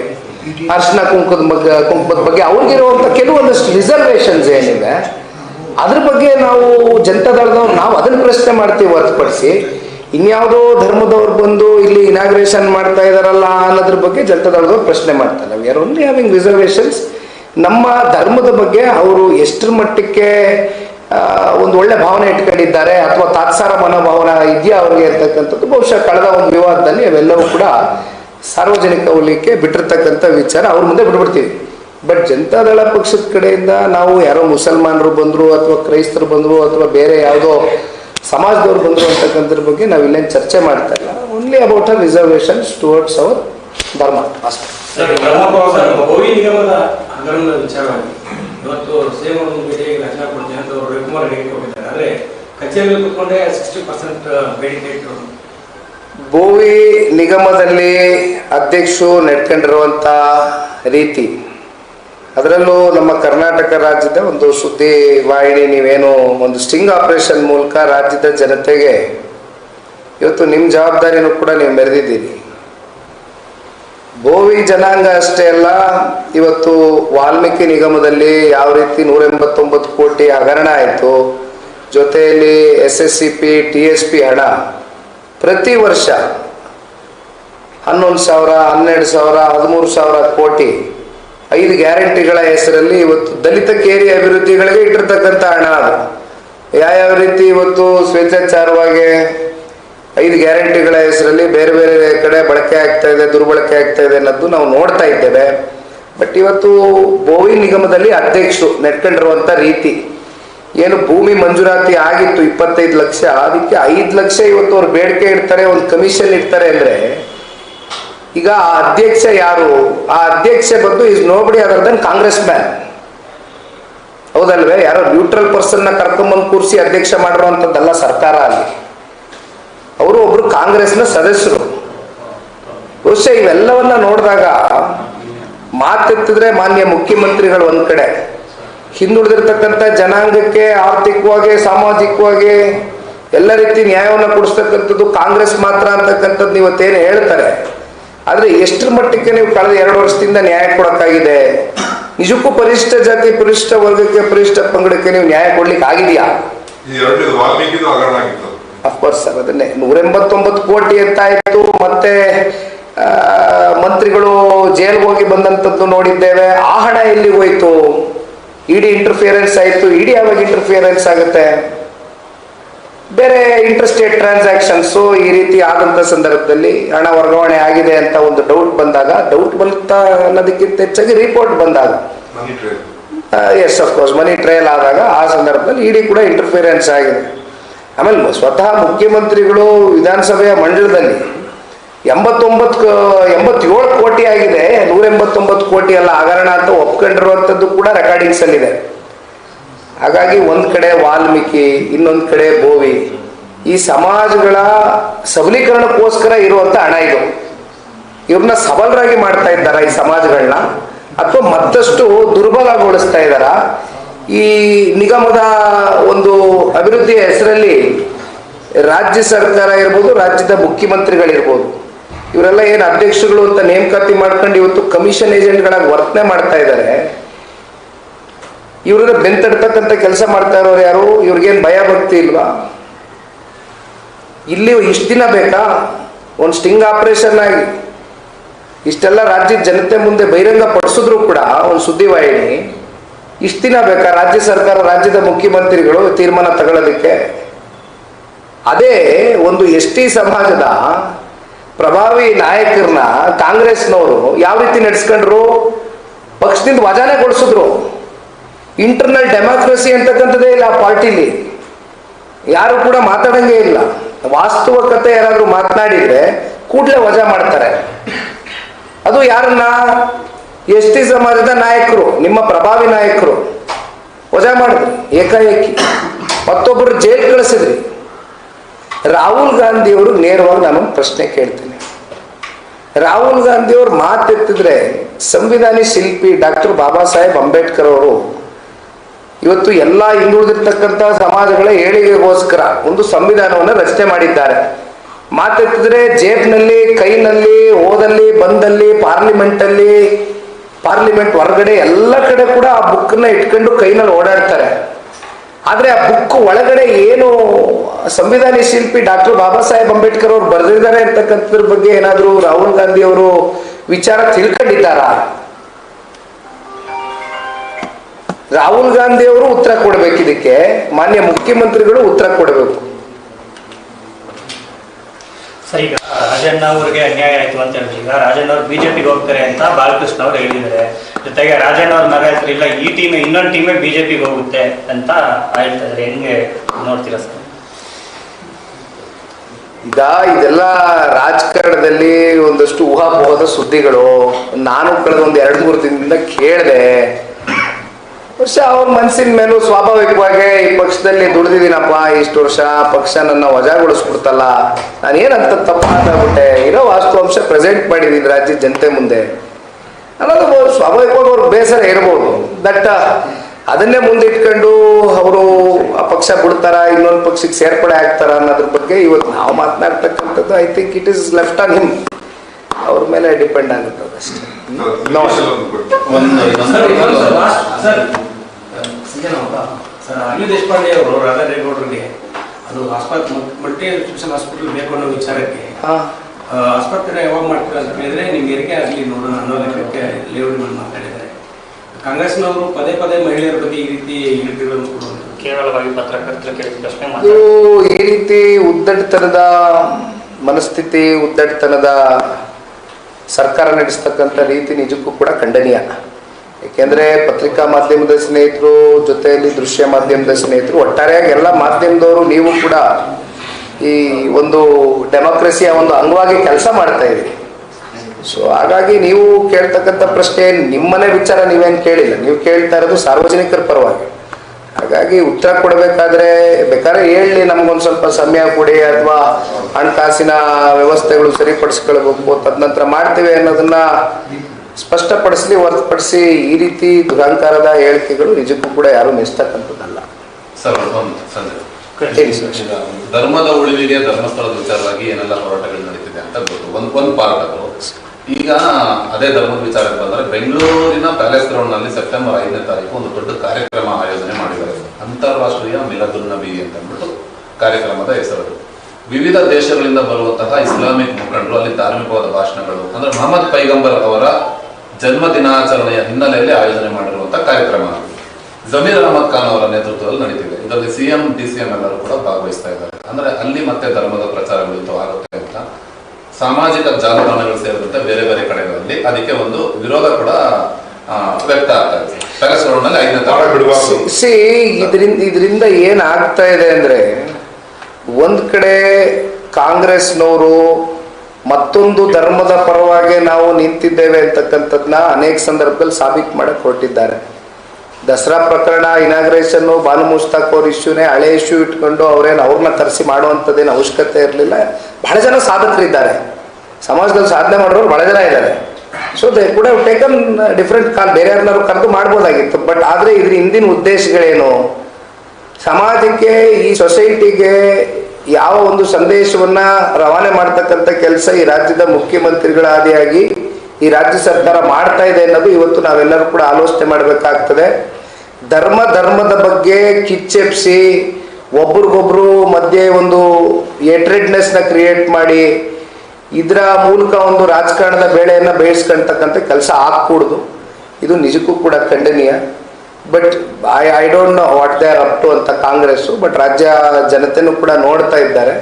ಅರ್ಶಿನ ಕುಂಕುಮದ ಬಗ್ಗೆ ಕುಂಕುಮದ ಬಗ್ಗೆ ಅವ್ರಿಗಿರುವಂಥ ಕೆಲವೊಂದಷ್ಟು ರಿಸರ್ವೇಷನ್ಸ್ ಏನಿದೆ, ಅದ್ರ ಬಗ್ಗೆ ನಾವು ಜನತಾದಳದವ್ರು ನಾವು ಅದನ್ನ ಪ್ರಶ್ನೆ ಮಾಡ್ತೀವಿ ಹೊರತುಪಡಿಸಿ. ಇನ್ಯಾವುದೋ ಧರ್ಮದವ್ರು ಬಂದು ಇಲ್ಲಿ ಇನಾಗ್ರೇಷನ್ ಮಾಡ್ತಾ ಇದಾರಲ್ಲ ಅನ್ನೋದ್ರ ಬಗ್ಗೆ ಜನತಾದಳದವ್ರು ಪ್ರಶ್ನೆ ಮಾಡ್ತಾರೆ. We are only having reservations ನಮ್ಮ ಧರ್ಮದ ಬಗ್ಗೆ ಅವರು ಎಷ್ಟರ ಮಟ್ಟಕ್ಕೆ ಒಂದು ಒಳ್ಳೆ ಭಾವನೆ ಇಟ್ಕೊಂಡಿದ್ದಾರೆ ಅಥವಾ ತಾತ್ಸಾರ ಮನೋಭಾವನ ಇದೆಯಾ ಅವ್ರಿಗೆ ಇರ್ತಕ್ಕಂಥದ್ದು ಬಹುಶಃ ಕಳೆದ ಒಂದು ವಿವಾದದಲ್ಲಿ ಅವೆಲ್ಲವೂ ಕೂಡ ಸಾರ್ವಜನಿಕ ವಲಯಕ್ಕೆ ಬಿಟ್ಟಿರ್ತಕ್ಕಂಥ ವಿಚಾರ ಅವ್ರ ಮುಂದೆ ಬಿಟ್ಬಿಡ್ತೀವಿ. ಬಟ್ ಜನತಾದಳ ಪಕ್ಷದ ಕಡೆಯಿಂದ ನಾವು ಯಾರೋ ಮುಸಲ್ಮಾನರು ಬಂದರು ಅಥವಾ ಕ್ರೈಸ್ತರು ಬಂದರು ಅಥವಾ ಬೇರೆ ಯಾವುದೋ ಸಮಾಜದವ್ರು ಬಂದರು ಅಂತಕ್ಕಂಥದ್ರ ಬಗ್ಗೆ ನಾವು ಇಲ್ಲೇನು ಚರ್ಚೆ ಮಾಡ್ತಾ ಇಲ್ಲ. Only about a reservation towards our ಧರ್ಮ. ಅಷ್ಟೇ. ಇವತ್ತು ಒಂದು ಅಂತ ಅವರು ಕಚೇರಿಯಲ್ಲಿ ಕೂತ್ಕೊಂಡೆ ಸಿಕ್ಸ್ಟಿ ಪರ್ಸೆಂಟ್ ಬೇಡಿಕೆ ಇಟ್ಟರು. ಭೋವಿ ನಿಗಮದಲ್ಲಿ ಅಧ್ಯಕ್ಷರು ನಡ್ಕೊಂಡಿರುವಂಥ ರೀತಿ, ಅದರಲ್ಲೂ ನಮ್ಮ ಕರ್ನಾಟಕ ರಾಜ್ಯದ ಒಂದು ಸುದ್ದಿ ವಾಹಿನಿ, ನೀವೇನು ಒಂದು ಸ್ಟಿಂಗ್ ಆಪರೇಷನ್ ಮೂಲಕ ರಾಜ್ಯದ ಜನತೆಗೆ ಇವತ್ತು ನಿಮ್ಮ ಜವಾಬ್ದಾರಿನೂ ಕೂಡ ನೀವು ಮೆರೆದಿದ್ದೀರಿ. ಭೋವಿ ಜನಾಂಗ ಅಷ್ಟೇ ಅಲ್ಲ, ಇವತ್ತು ವಾಲ್ಮೀಕಿ ನಿಗಮದಲ್ಲಿ ಯಾವ ರೀತಿ ನೂರ ಎಂಬತ್ತೊಂಬತ್ತು ಕೋಟಿ ಹಗರಣ ಆಯಿತು, ಜೊತೆಯಲ್ಲಿ S S C P, T S P ಹಣ ಪ್ರತಿ ವರ್ಷ ಹನ್ನೊಂದು ಸಾವಿರ, ಹನ್ನೆರಡು ಸಾವಿರ, ಹದಿಮೂರು ಸಾವಿರ ಕೋಟಿ ಐದು ಗ್ಯಾರಂಟಿಗಳ ಹೆಸರಲ್ಲಿ ಇವತ್ತು ದಲಿತ ಕೇರಿ ಅಭಿವೃದ್ಧಿಗಳಿಗೆ ಇಟ್ಟಿರ್ತಕ್ಕಂಥ ಹಣ ಅದು. ಯಾವ್ಯಾವ ರೀತಿ ಇವತ್ತು ಸ್ವೇಚ್ಛಾಚಾರವಾಗಿ ಐದು ಗ್ಯಾರಂಟಿಗಳ ಹೆಸರಲ್ಲಿ ಬೇರೆ ಬೇರೆ ಕಡೆ ಬಳಕೆ ಆಗ್ತಾ ಇದೆ, ದುರ್ಬಳಕೆ ಆಗ್ತಾ ಇದೆ ಅನ್ನೋದು ನಾವು ನೋಡ್ತಾ ಇದ್ದೇವೆ. ಬಟ್ ಇವತ್ತು ಬೋವಿ ನಿಗಮದಲ್ಲಿ ಅಧ್ಯಕ್ಷರು ನೆಟ್ಕೊಂಡಿರುವಂಥ ರೀತಿ ಏನು ಭೂಮಿ ಮಂಜೂರಾತಿ ಆಗಿತ್ತು ಇಪ್ಪತ್ತೈದು ಲಕ್ಷ, ಅದಕ್ಕೆ ಐದು ಲಕ್ಷ ಇವತ್ತು ಅವ್ರು ಬೇಡಿಕೆ ಇಡ್ತಾರೆ, ಒಂದು ಕಮಿಷನ್ ಇಡ್ತಾರೆ ಅಂದ್ರೆ, ಈಗ ಆ ಅಧ್ಯಕ್ಷ ಯಾರು? ಆ ಅಧ್ಯಕ್ಷ ಬಂದು is nobody other than Congress man ಹೌದಲ್ವೇ? ಯಾರೋ ನ್ಯೂಟ್ರಲ್ ಪರ್ಸನ್ನ ಕರ್ಕೊಂಬಂದು ಕೂರಿಸಿ ಅಧ್ಯಕ್ಷ ಮಾಡಿರುವಂಥದ್ದಲ್ಲ ಸರ್ಕಾರ ಅಲ್ಲಿ. ಅವರು ಒಬ್ರು ಕಾಂಗ್ರೆಸ್ನ ಸದಸ್ಯರು. ಬಹುಶಃ ಇವೆಲ್ಲವನ್ನ ನೋಡಿದಾಗ ಮಾತೆತ್ತಿದ್ರೆ ಮಾನ್ಯ ಮುಖ್ಯಮಂತ್ರಿಗಳು ಒಂದ್ ಕಡೆ. ಹಿಂದುಳಿದಿರ್ತಕ್ಕಂಥ ಜನಾಂಗಕ್ಕೆ ಆರ್ಥಿಕವಾಗಿ ಸಾಮಾಜಿಕವಾಗಿ ಎಲ್ಲ ರೀತಿ ನ್ಯಾಯವನ್ನು ಕೊಡಿಸ್ತಕ್ಕಂಥದ್ದು ಕಾಂಗ್ರೆಸ್ ಮಾತ್ರ ಅಂತಕ್ಕಂಥದ್ದು ಇವತ್ತೇನು ಹೇಳ್ತಾರೆ. ಆದ್ರೆ ಎಷ್ಟರ ಮಟ್ಟಕ್ಕೆ ನೀವು ಕಳೆದ ಎರಡು ವರ್ಷದಿಂದ ನ್ಯಾಯ ಕೊಡಕ್ಕಾಗಿದೆ? ನಿಜಕ್ಕೂ ಪರಿಶಿಷ್ಟ ಜಾತಿ ಪರಿಶಿಷ್ಟ ವರ್ಗಕ್ಕೆ ಪರಿಶಿಷ್ಟ ಪಂಗಡಕ್ಕೆ ನೀವು ನ್ಯಾಯ ಕೊಡ್ಲಿಕ್ಕೆ ಆಗಿದೆಯಾ? ಅಫ್ಕೋರ್ಸ್ ಸರ್ ಅದನ್ನೇ. ನೂರ ಎಂಬತ್ತೊಂಬತ್ತು ಕೋಟಿ ಎತ್ತಾಯಿತು ಮತ್ತೆ ಆ, ಮಂತ್ರಿಗಳು ಜೈಲ್ಗೆ ಹೋಗಿ ಬಂದಂಥದ್ದು ನೋಡಿದ್ದೇವೆ. ಆ ಹಣ ಎಲ್ಲಿ ಹೋಯ್ತು? ಇಡಿ ಇಂಟರ್ಫಿಯರೆನ್ಸ್ ಆಯಿತು ಇಡಿ ಯಾವಾಗ ಇಂಟರ್ಫಿಯರೆನ್ಸ್ ಆಗುತ್ತೆ? ಬೇರೆ ಇಂಟರ್ಸ್ಟೇಟ್ ಟ್ರಾನ್ಸಾಕ್ಷನ್ಸು ಈ ರೀತಿ ಆದಂಥ ಸಂದರ್ಭದಲ್ಲಿ ಹಣ ವರ್ಗಾವಣೆ ಆಗಿದೆ ಅಂತ ಒಂದು ಡೌಟ್ ಬಂದಾಗ ಡೌಟ್ ಬಂತ ಅನ್ನೋದಕ್ಕಿಂತ ಹೆಚ್ಚಾಗಿ ರಿಪೋರ್ಟ್ ಬಂದಾಗ. ಎಸ್ ಆಫ್ ಎಸ್ ಕೋರ್ಸ್ ಮನಿ ಟ್ರಯಲ್ ಆದಾಗ ಆ ಸಂದರ್ಭದಲ್ಲಿ ಇಡಿ ಕೂಡ ಇಂಟರ್ಫಿಯರೆನ್ಸ್ ಆಗಿದೆ. ಆಮೇಲೆ ಸ್ವತಃ ಮುಖ್ಯಮಂತ್ರಿಗಳು ವಿಧಾನಸಭೆಯ ಮಂಡಲದಲ್ಲಿ ಎಂಬತ್ತೊಂಬತ್ತು ಎಂಬತ್ತೇಳು ಕೋಟಿ ಆಗಿದೆ ನೂರ ಎಂಬತ್ತೊಂಬತ್ತು ಕೋಟಿ ಅಲ್ಲ, ಹಗರಣ ಅಂತ ಒಪ್ಕೊಂಡಿರುವಂಥದ್ದು ಕೂಡ ರೆಕಾರ್ಡಿಂಗ್ಸ್ ಅಲ್ಲಿದೆ ಹಾಗಾಗಿ ಒಂದ್ ಕಡೆ ವಾಲ್ಮೀಕಿ, ಇನ್ನೊಂದ್ ಕಡೆ ಬೋವಿ, ಈ ಸಮಾಜಗಳ ಸಬಲೀಕರಣಕ್ಕೋಸ್ಕರ ಇರುವಂತ ಹಣ ಇದು. ಇವ್ರನ್ನ ಸಬಲರಾಗಿ ಮಾಡ್ತಾ ಇದ್ದಾರ ಈ ಸಮಾಜಗಳನ್ನ ಅಥವಾ ಮತ್ತಷ್ಟು ದುರ್ಬಲಗೊಳಿಸ್ತಾ ಇದ್ದಾರ? ಈ ನಿಗಮದ ಒಂದು ಅಭಿವೃದ್ಧಿಯ ಹೆಸರಲ್ಲಿ ರಾಜ್ಯ ಸರ್ಕಾರ ಇರ್ಬೋದು, ರಾಜ್ಯದ ಮುಖ್ಯಮಂತ್ರಿಗಳಿರ್ಬೋದು. ಇವರೆಲ್ಲ ಏನು ಅಧ್ಯಕ್ಷಗಳು ಅಂತ ನೇಮಕಾತಿ ಮಾಡ್ಕೊಂಡು ಇವತ್ತು ಕಮಿಷನ್ ಏಜೆಂಟ್ಗಳಾಗಿ ವರ್ತನೆ ಮಾಡ್ತಾ ಇದ್ದಾರೆ. ಇವ್ರನ್ನ ಬೆಂತಡ್ತಕ್ಕಂಥ ಕೆಲಸ ಮಾಡ್ತಾ ಇರೋರು ಯಾರು? ಇವ್ರಿಗೇನು ಭಯ ಭಕ್ತಿ ಇಲ್ವಾ? ಇಲ್ಲಿ ಇಷ್ಟು ದಿನ ಬೇಕಾ? ಒಂದು ಸ್ಟಿಂಗ್ ಆಪರೇಷನ್ ಆಗಿ. ಇಷ್ಟೆಲ್ಲ ರಾಜ್ಯದ ಜನತೆ ಮುಂದೆ ಬಹಿರಂಗ ಪಡಿಸಿದ್ರು ಕೂಡ ಒಂದು ಸುದ್ದಿವಾಹಿನಿ ಇಷ್ಟು ದಿನ ಬೇಕಾ ರಾಜ್ಯ ಸರ್ಕಾರ ರಾಜ್ಯದ ಮುಖ್ಯಮಂತ್ರಿಗಳು ತೀರ್ಮಾನ ತಗೊಳ್ಳೋದಕ್ಕೆ ಅದೇ ಒಂದು ಎಸ್ ಟಿ ಸಮಾಜದ ಪ್ರಭಾವಿ ನಾಯಕರನ್ನ ಕಾಂಗ್ರೆಸ್ನವರು ಯಾವ ರೀತಿ ನಡೆಸ್ಕೊಂಡ್ರು? ಪಕ್ಷದಿಂದ ವಜಾನೆ ಕೊಡಿಸಿದ್ರು ಇಂಟರ್ನಲ್ ಡೆಮಾಕ್ರಸಿ ಅಂತಕ್ಕಂಥದ್ದೇ ಇಲ್ಲ ಆ ಪಾರ್ಟಿಲಿ. ಯಾರು ಕೂಡ ಮಾತಾಡಂಗೆ ಇಲ್ಲ. ವಾಸ್ತವಕತೆ ಯಾರಾದರೂ ಮಾತನಾಡಿದ್ರೆ ಕೂಡಲೇ ವಜಾ ಮಾಡ್ತಾರೆ. ಅದು ಯಾರನ್ನ? ಎಸ್ ಟಿ ಸಮಾಜದ ನಾಯಕರು, ನಿಮ್ಮ ಪ್ರಭಾವಿ ನಾಯಕರು. ವಜಾ ಮಾಡಿದ್ರಿ ಏಕಾಏಕಿ. ಮತ್ತೊಬ್ಬರು ಜೈಲ್ ಕಳಿಸಿದ್ರಿ. ರಾಹುಲ್ ಗಾಂಧಿಯವರು ನೇರವಾಗಿ ನಾನು ಪ್ರಶ್ನೆ ಕೇಳ್ತೀನಿ. ರಾಹುಲ್ ಗಾಂಧಿಯವರು ಮಾತೆತ್ತಿದ್ರೆ ಸಂವಿಧಾನಿ ಶಿಲ್ಪಿ ಡಾಕ್ಟರ್ ಬಾಬಾ ಸಾಹೇಬ್ ಅಂಬೇಡ್ಕರ್ ಅವರು ಇವತ್ತು ಎಲ್ಲ ಹಿಂದುಳಿದಿರ್ತಕ್ಕಂಥ ಸಮಾಜಗಳ ಏಳಿಗೆಗೋಸ್ಕರ ಒಂದು ಸಂವಿಧಾನವನ್ನು ರಚನೆ ಮಾಡಿದ್ದಾರೆ. ಮಾತೆತ್ತಿದ್ರೆ ಜೇಬ್ನಲ್ಲಿ, ಕೈನಲ್ಲಿ, ಓದಲ್ಲಿ, ಬಂದಲ್ಲಿ, ಪಾರ್ಲಿಮೆಂಟಲ್ಲಿ, ಪಾರ್ಲಿಮೆಂಟ್ ಹೊರಗಡೆ ಎಲ್ಲ ಕಡೆ ಕೂಡ ಆ ಬುಕ್ಕನ್ನ ಇಟ್ಕೊಂಡು ಕೈನಲ್ಲಿ ಓಡಾಡ್ತಾರೆ. ಆದ್ರೆ ಆ ಬುಕ್ ಒಳಗಡೆ ಏನು ಸಂವಿಧಾನಿ ಶಿಲ್ಪಿ ಡಾಕ್ಟರ್ ಬಾಬಾ ಸಾಹೇಬ್ ಅಂಬೇಡ್ಕರ್ ಅವರು ಬರೆದಿದ್ದಾರೆ ಅಂತಕ್ಕಂಥದ್ರ ಬಗ್ಗೆ ಏನಾದರೂ ರಾಹುಲ್ ಗಾಂಧಿ ಅವರು ವಿಚಾರ ತಿಳ್ಕೊಂಡಿದ್ದಾರಾ? ರಾಹುಲ್ ಗಾಂಧಿ ಅವರು ಉತ್ತರ ಕೊಡ್ಬೇಕು ಇದಕ್ಕೆ. ಮಾನ್ಯ ಮುಖ್ಯಮಂತ್ರಿಗಳು ಉತ್ತರ ಕೊಡಬೇಕು. ಸರ್, ಈಗ ರಾಜಣ್ಣ ಅವ್ರಿಗೆ ಅನ್ಯಾಯ ಆಯ್ತು ಅಂತ ಈಗ ರಾಜಣ್ಣ ಅವ್ರು ಬಿಜೆಪಿಗೆ ಹೋಗ್ತಾರೆ ಅಂತ ಬಾಲಕೃಷ್ಣ ಅವ್ರು ಹೇಳಿದ್ದಾರೆ. ಜೊತೆಗೆ ರಾಜಣ್ಣ ಅವ್ರ ಮಗ ಇಲ್ಲ, ಈ ಟೀಮ್ ಇನ್ನೊಂದು ಟೀಮೇ ಬಿಜೆಪಿಗೆ ಹೋಗುತ್ತೆ ಅಂತ ಹೇಳ್ತಾ ಇದ್ದಾರೆ. ಹೆಂಗೆ ನೋಡ್ತೀರಾ ಸರ್? ಈಗ ಇದೆಲ್ಲ ರಾಜಕಾರಣದಲ್ಲಿ ಒಂದಷ್ಟು ಊಹಾಪೋಹದ ಸುದ್ದಿಗಳು. ನಾನು ಕಳೆದ ಒಂದು ಎರಡು ಮೂರು ದಿನದಿಂದ ಕೇಳಿದೆ ವರ್ಷ ಅವ್ರ ಮನಸ್ಸಿನ ಮೇಲೂ ಸ್ವಾಭಾವಿಕವಾಗಿ ಈ ಪಕ್ಷದಲ್ಲಿ ದುಡಿದಿದ್ದೀನಪ್ಪ ಇಷ್ಟು ವರ್ಷ ಪಕ್ಷ ನನ್ನ ವಜಾಗೊಳಿಸ್ಬಿಡ್ತಲ್ಲ ನಾನು ಏನಂತ ತಪ್ಪು ಮಾತಾಡ್ಬಿಟ್ಟೆ ಇರೋ ವಾಸ್ತವಾಂಶ ಪ್ರೆಸೆಂಟ್ ಮಾಡಿದ್ದೀನಿ ರಾಜ್ಯ ಜನತೆ ಮುಂದೆ. ಅನ್ನೋದು ಅವ್ರು ಸ್ವಾಭಾವಿಕವಾಗಿ ಅವ್ರ ಬೇಸರ ಇರ್ಬೋದು. ದಟ್ಟ ಅದನ್ನೇ ಮುಂದಿಟ್ಕೊಂಡು ಅವರು ಆ ಪಕ್ಷ ಬಿಡ್ತಾರ ಇನ್ನೊಂದು ಪಕ್ಷಕ್ಕೆ ಸೇರ್ಪಡೆ ಆಗ್ತಾರ ಅನ್ನೋದ್ರ ಬಗ್ಗೆ ಇವತ್ತು ನಾವು ಮಾತನಾಡ್ತಕ್ಕಂಥದ್ದು I think it is left on him ಅವ್ರ ಮೇಲೆ ಡಿಪೆಂಡ್ ಆಗುತ್ತೆ ಅದಷ್ಟೇ ಒಂದು ಸರ್ ಅನಿಲ್ ದೇಶಪಾಂಡೆ ಅವರು ರಾಧಾರೇಗೌಡರಿಗೆ ಅದು ಆಸ್ಪತ್ರೆ ಮಲ್ಟಿ ಸ್ಪೆಷಲ್ ಹಾಸ್ಪಿಟಲ್ ಬೇಕು ಅನ್ನೋ ವಿಚಾರಕ್ಕೆ ಆ, ಆಸ್ಪತ್ರೆ ಯಾವಾಗ ಮಾಡ್ತೀರಾ ಅಂತ ಕೇಳಿದ್ರೆ ನಿಮ್ಗೆ ಹೆರಿಗೆ ಆಗಲಿ ನೋಡೋಣ ಅನ್ನೋ ಲೆಕ್ಕಕ್ಕೆ ಮಾಡಿ ಮಾತಾಡಿದ್ದಾರೆ. ಕಾಂಗ್ರೆಸ್ನವರು ಪದೇ ಪದೇ ಮಹಿಳೆಯರ ಬಗ್ಗೆ ಈ ರೀತಿ ಹೇಳಿಕೆಗಳನ್ನು ಕೊಡುವಂಥದ್ದು. ಕೇವಲವಾಗಿ ಪತ್ರಕರ್ತರು ಕೇಳಿದ ಪ್ರಶ್ನೆ ಈ ರೀತಿ ಉದ್ದಟತನದ ಮನಸ್ಥಿತಿ ಉದ್ದಟತನದ ಸರ್ಕಾರ ನಡೆಸ್ತಕ್ಕಂಥ ರೀತಿ ನಿಜಕ್ಕೂ ಕೂಡ ಖಂಡನೀಯ. ಏಕೆಂದ್ರೆ ಪತ್ರಿಕಾ ಮಾಧ್ಯಮದ ಸ್ನೇಹಿತರು ಜೊತೆಯಲ್ಲಿ ದೃಶ್ಯ ಮಾಧ್ಯಮದ ಸ್ನೇಹಿತರು, ಒಟ್ಟಾರೆಯಾಗಿ ಎಲ್ಲ ಮಾಧ್ಯಮದವರು ನೀವು ಕೂಡ ಈ ಒಂದು ಡೆಮೋಕ್ರಸಿಯ ಒಂದು ಅಂಗವಾಗಿ ಕೆಲಸ ಮಾಡ್ತಾ ಇದ್ದೀರಿ. ಸೊ ಹಾಗಾಗಿ ನೀವು ಕೇಳ್ತಕ್ಕಂಥ ಪ್ರಶ್ನೆ, ನಿಮ್ಮನೆ ವಿಚಾರ ನೀವೇನು ಕೇಳಿಲ್ಲ. ನೀವು ಕೇಳ್ತಾ ಇರೋದು ಸಾರ್ವಜನಿಕರ ಪರವಾಗಿ. ಹಾಗಾಗಿ ಉತ್ತರ ಕೊಡಬೇಕಾದ್ರೆ, ಬೇಕಾದ್ರೆ ಹೇಳಿ, ನಮ್ಗೊಂದು ಸ್ವಲ್ಪ ಸಮಯ ಕೊಡಿ ಅಥವಾ ಹಣಕಾಸಿನ ವ್ಯವಸ್ಥೆಗಳು ಸರಿಪಡಿಸ್ಕೊಳ್ಬೇಕು, ತದನಂತರ ಮಾಡ್ತೀವಿ ಅನ್ನೋದನ್ನ ಸ್ಪಷ್ಟಪಡಿಸ್ಲಿ ಹೊರತುಪಡಿಸಿ ಈ ರೀತಿ ದುರಹಂಕಾರದ ಹೇಳಿಕೆಗಳು ನಿಜಕ್ಕೂ ಕೂಡ ಯಾರು ಮೆಚ್ಚತಕ್ಕಂಥದ್ದಲ್ಲ. ಸರ್ ಧರ್ಮದ ಉಳಿವಿಗೆ ಧರ್ಮಸ್ಥಳದ ವಿಚಾರವಾಗಿ ಏನೆಲ್ಲ ಹೋರಾಟಗಳು ನಡೀತಿದೆ ಅಂತ ಗೊತ್ತು. ಒಂದು ಒಂದು ಪಾರ್ಟ್ ಅದು ಈಗ ಅದೇ ಧರ್ಮದ ವಿಚಾರಕ್ಕೆ ಬಂದ್ರೆ ಬೆಂಗಳೂರಿನ ಪ್ಯಾಲೇಸ್ ಗ್ರೌಂಡ್ನಲ್ಲಿ ಸೆಪ್ಟೆಂಬರ್ ಐದನೇ ತಾರೀಕು ಒಂದು ದೊಡ್ಡ ಕಾರ್ಯಕ್ರಮ ಆಯೋಜನೆ ಮಾಡಿದ್ದಾರೆ. ಅಂತಾರಾಷ್ಟ್ರೀಯ ಮಿಲದುಲ್ ನಬಿ ಅಂತ ಅಂದ್ಬಿಟ್ಟು ಕಾರ್ಯಕ್ರಮದ ಹೆಸರು ವಿವಿಧ ದೇಶಗಳಿಂದ ಬರುವಂತಹ ಇಸ್ಲಾಮಿಕ್ ಮುಖಂಡರು ಅಲ್ಲಿ ಧಾರ್ಮಿಕವಾದ ಭಾಷಣಗಳು. ಅಂದ್ರೆ ಮೊಹಮ್ಮದ್ ಪೈಗಂಬರ್ ಅವರ ಜನ್ಮ ದಿನಾಚರಣೆಯ ಹಿನ್ನೆಲೆಯಲ್ಲಿ ಆಯೋಜನೆ ಮಾಡಿರುವಂತಹ ಕಾರ್ಯಕ್ರಮ. ಜಮೀರ್ ಅಹಮದ್ ಖಾನ್ ಅವರ ನೇತೃತ್ವದಲ್ಲಿ ನಡೀತಿದೆ. ಇದರಲ್ಲಿ ಸಿಎಂ ಡಿ ಸಿಎಂ ಎಲ್ಲರೂ ಕೂಡ ಭಾಗವಹಿಸ್ತಾ ಇದ್ದಾರೆ. ಅಂದ್ರೆ ಅಲ್ಲಿ ಮತ್ತೆ ಧರ್ಮದ ಪ್ರಚಾರಗಳು ಆಗುತ್ತೆ ಅಂತ. ಸಾಮಾಜಿಕ ಜಾಲತಾಣಗಳು ಸೇರಿದಂತೆ ಬೇರೆ ಬೇರೆ ಕಡೆಗಳಲ್ಲಿ ಅದಕ್ಕೆ ಒಂದು ವಿರೋಧ ಕೂಡ ವ್ಯಕ್ತ ಆಗ್ತಾ ಇದೆ. ಸಿ ಇದರಿಂದ ಇದರಿಂದ ಏನಾಗ್ತಾ ಆಗ್ತಾ ಇದೆ ಅಂದ್ರೆ ಒಂದ್ ಕಡೆ ಕಾಂಗ್ರೆಸ್ನವರು ಮತ್ತೊಂದು ಧರ್ಮದ ಪರವಾಗಿ ನಾವು ನಿಂತಿದ್ದೇವೆ ಅಂತಕ್ಕಂಥದ್ನ ಅನೇಕ ಸಂದರ್ಭದಲ್ಲಿ ಸಾಬೀತು ಮಾಡಕ್ ಹೊರಟಿದ್ದಾರೆ. ದಸರಾ ಪ್ರಕರಣ ಇನಾಗ್ರೇಷನ್ ಬಾನು ಮುಸ್ತಾಕ್ ಅವ್ರ ಇಶ್ಯೂನೇ ಹಳೆ ಇಶ್ಯೂ ಇಟ್ಕೊಂಡು ಅವ್ರೇನು ಅವ್ರನ್ನ ತರಿಸಿ ಮಾಡುವಂಥದ್ದೇನು ಅವಶ್ಯಕತೆ ಇರಲಿಲ್ಲ. ಬಹಳ ಜನ ಸಾಧಕರಿದ್ದಾರೆ. ಸಮಾಜದಲ್ಲಿ ಸಾಧನೆ ಮಾಡೋರು ಬಹಳ ಜನ ಇದ್ದಾರೆ. ಸೊ ದೇ ಕೂಡ ಟೇಕನ್ ಡಿಫ್ರೆಂಟ್ ಕಾಲ್ ಬೇರೆ ಯಾರನ್ನಾರು ಕರೆದು ಮಾಡ್ಬೋದಾಗಿತ್ತು. ಬಟ್ ಆದರೆ ಇದ್ರ ಹಿಂದಿನ ಉದ್ದೇಶಗಳೇನು? ಸಮಾಜಕ್ಕೆ ಈ ಸೊಸೈಟಿಗೆ ಯಾವ ಒಂದು ಸಂದೇಶವನ್ನ ರವಾನೆ ಮಾಡ್ತಕ್ಕಂಥ ಕೆಲಸ ಈ ರಾಜ್ಯದ ಮುಖ್ಯಮಂತ್ರಿಗಳ ಆದಿಯಾಗಿ ಈ ರಾಜ್ಯ ಸರ್ಕಾರ ಮಾಡ್ತಾ ಇದೆ ಅನ್ನೋದು ಇವತ್ತು ನಾವೆಲ್ಲರೂ ಕೂಡ ಆಲೋಚನೆ ಮಾಡಬೇಕಾಗ್ತದೆ. ಧರ್ಮ ಧರ್ಮದ ಬಗ್ಗೆ ಕಿಚ್ಚೆಪ್ಸಿ, ಒಬ್ರಿಗೊಬ್ರು ಮಧ್ಯೆ ಒಂದು ಎಟ್ರೆಡ್ನೆಸ್ನ ಕ್ರಿಯೇಟ್ ಮಾಡಿ, ಇದರ ಮೂಲಕ ಒಂದು ರಾಜಕಾರಣದ ಬೇಳೆಯನ್ನು ಬೇಯಿಸ್ಕೊಳ್ತಕ್ಕಂಥ ಕೆಲಸ ಆಗ್ಕೂಡ್ದು. ಇದು ನಿಜಕ್ಕೂ ಕೂಡ ಖಂಡನೀಯ. But I I don't know what they are up to ಅಂತ ಕಾಂಗ್ರೆಸ್ಸು ಬಟ್ ರಾಜ್ಯ ಜನತೆನೂ ಕೂಡ ನೋಡ್ತಾ ಇದ್ದಾರೆ.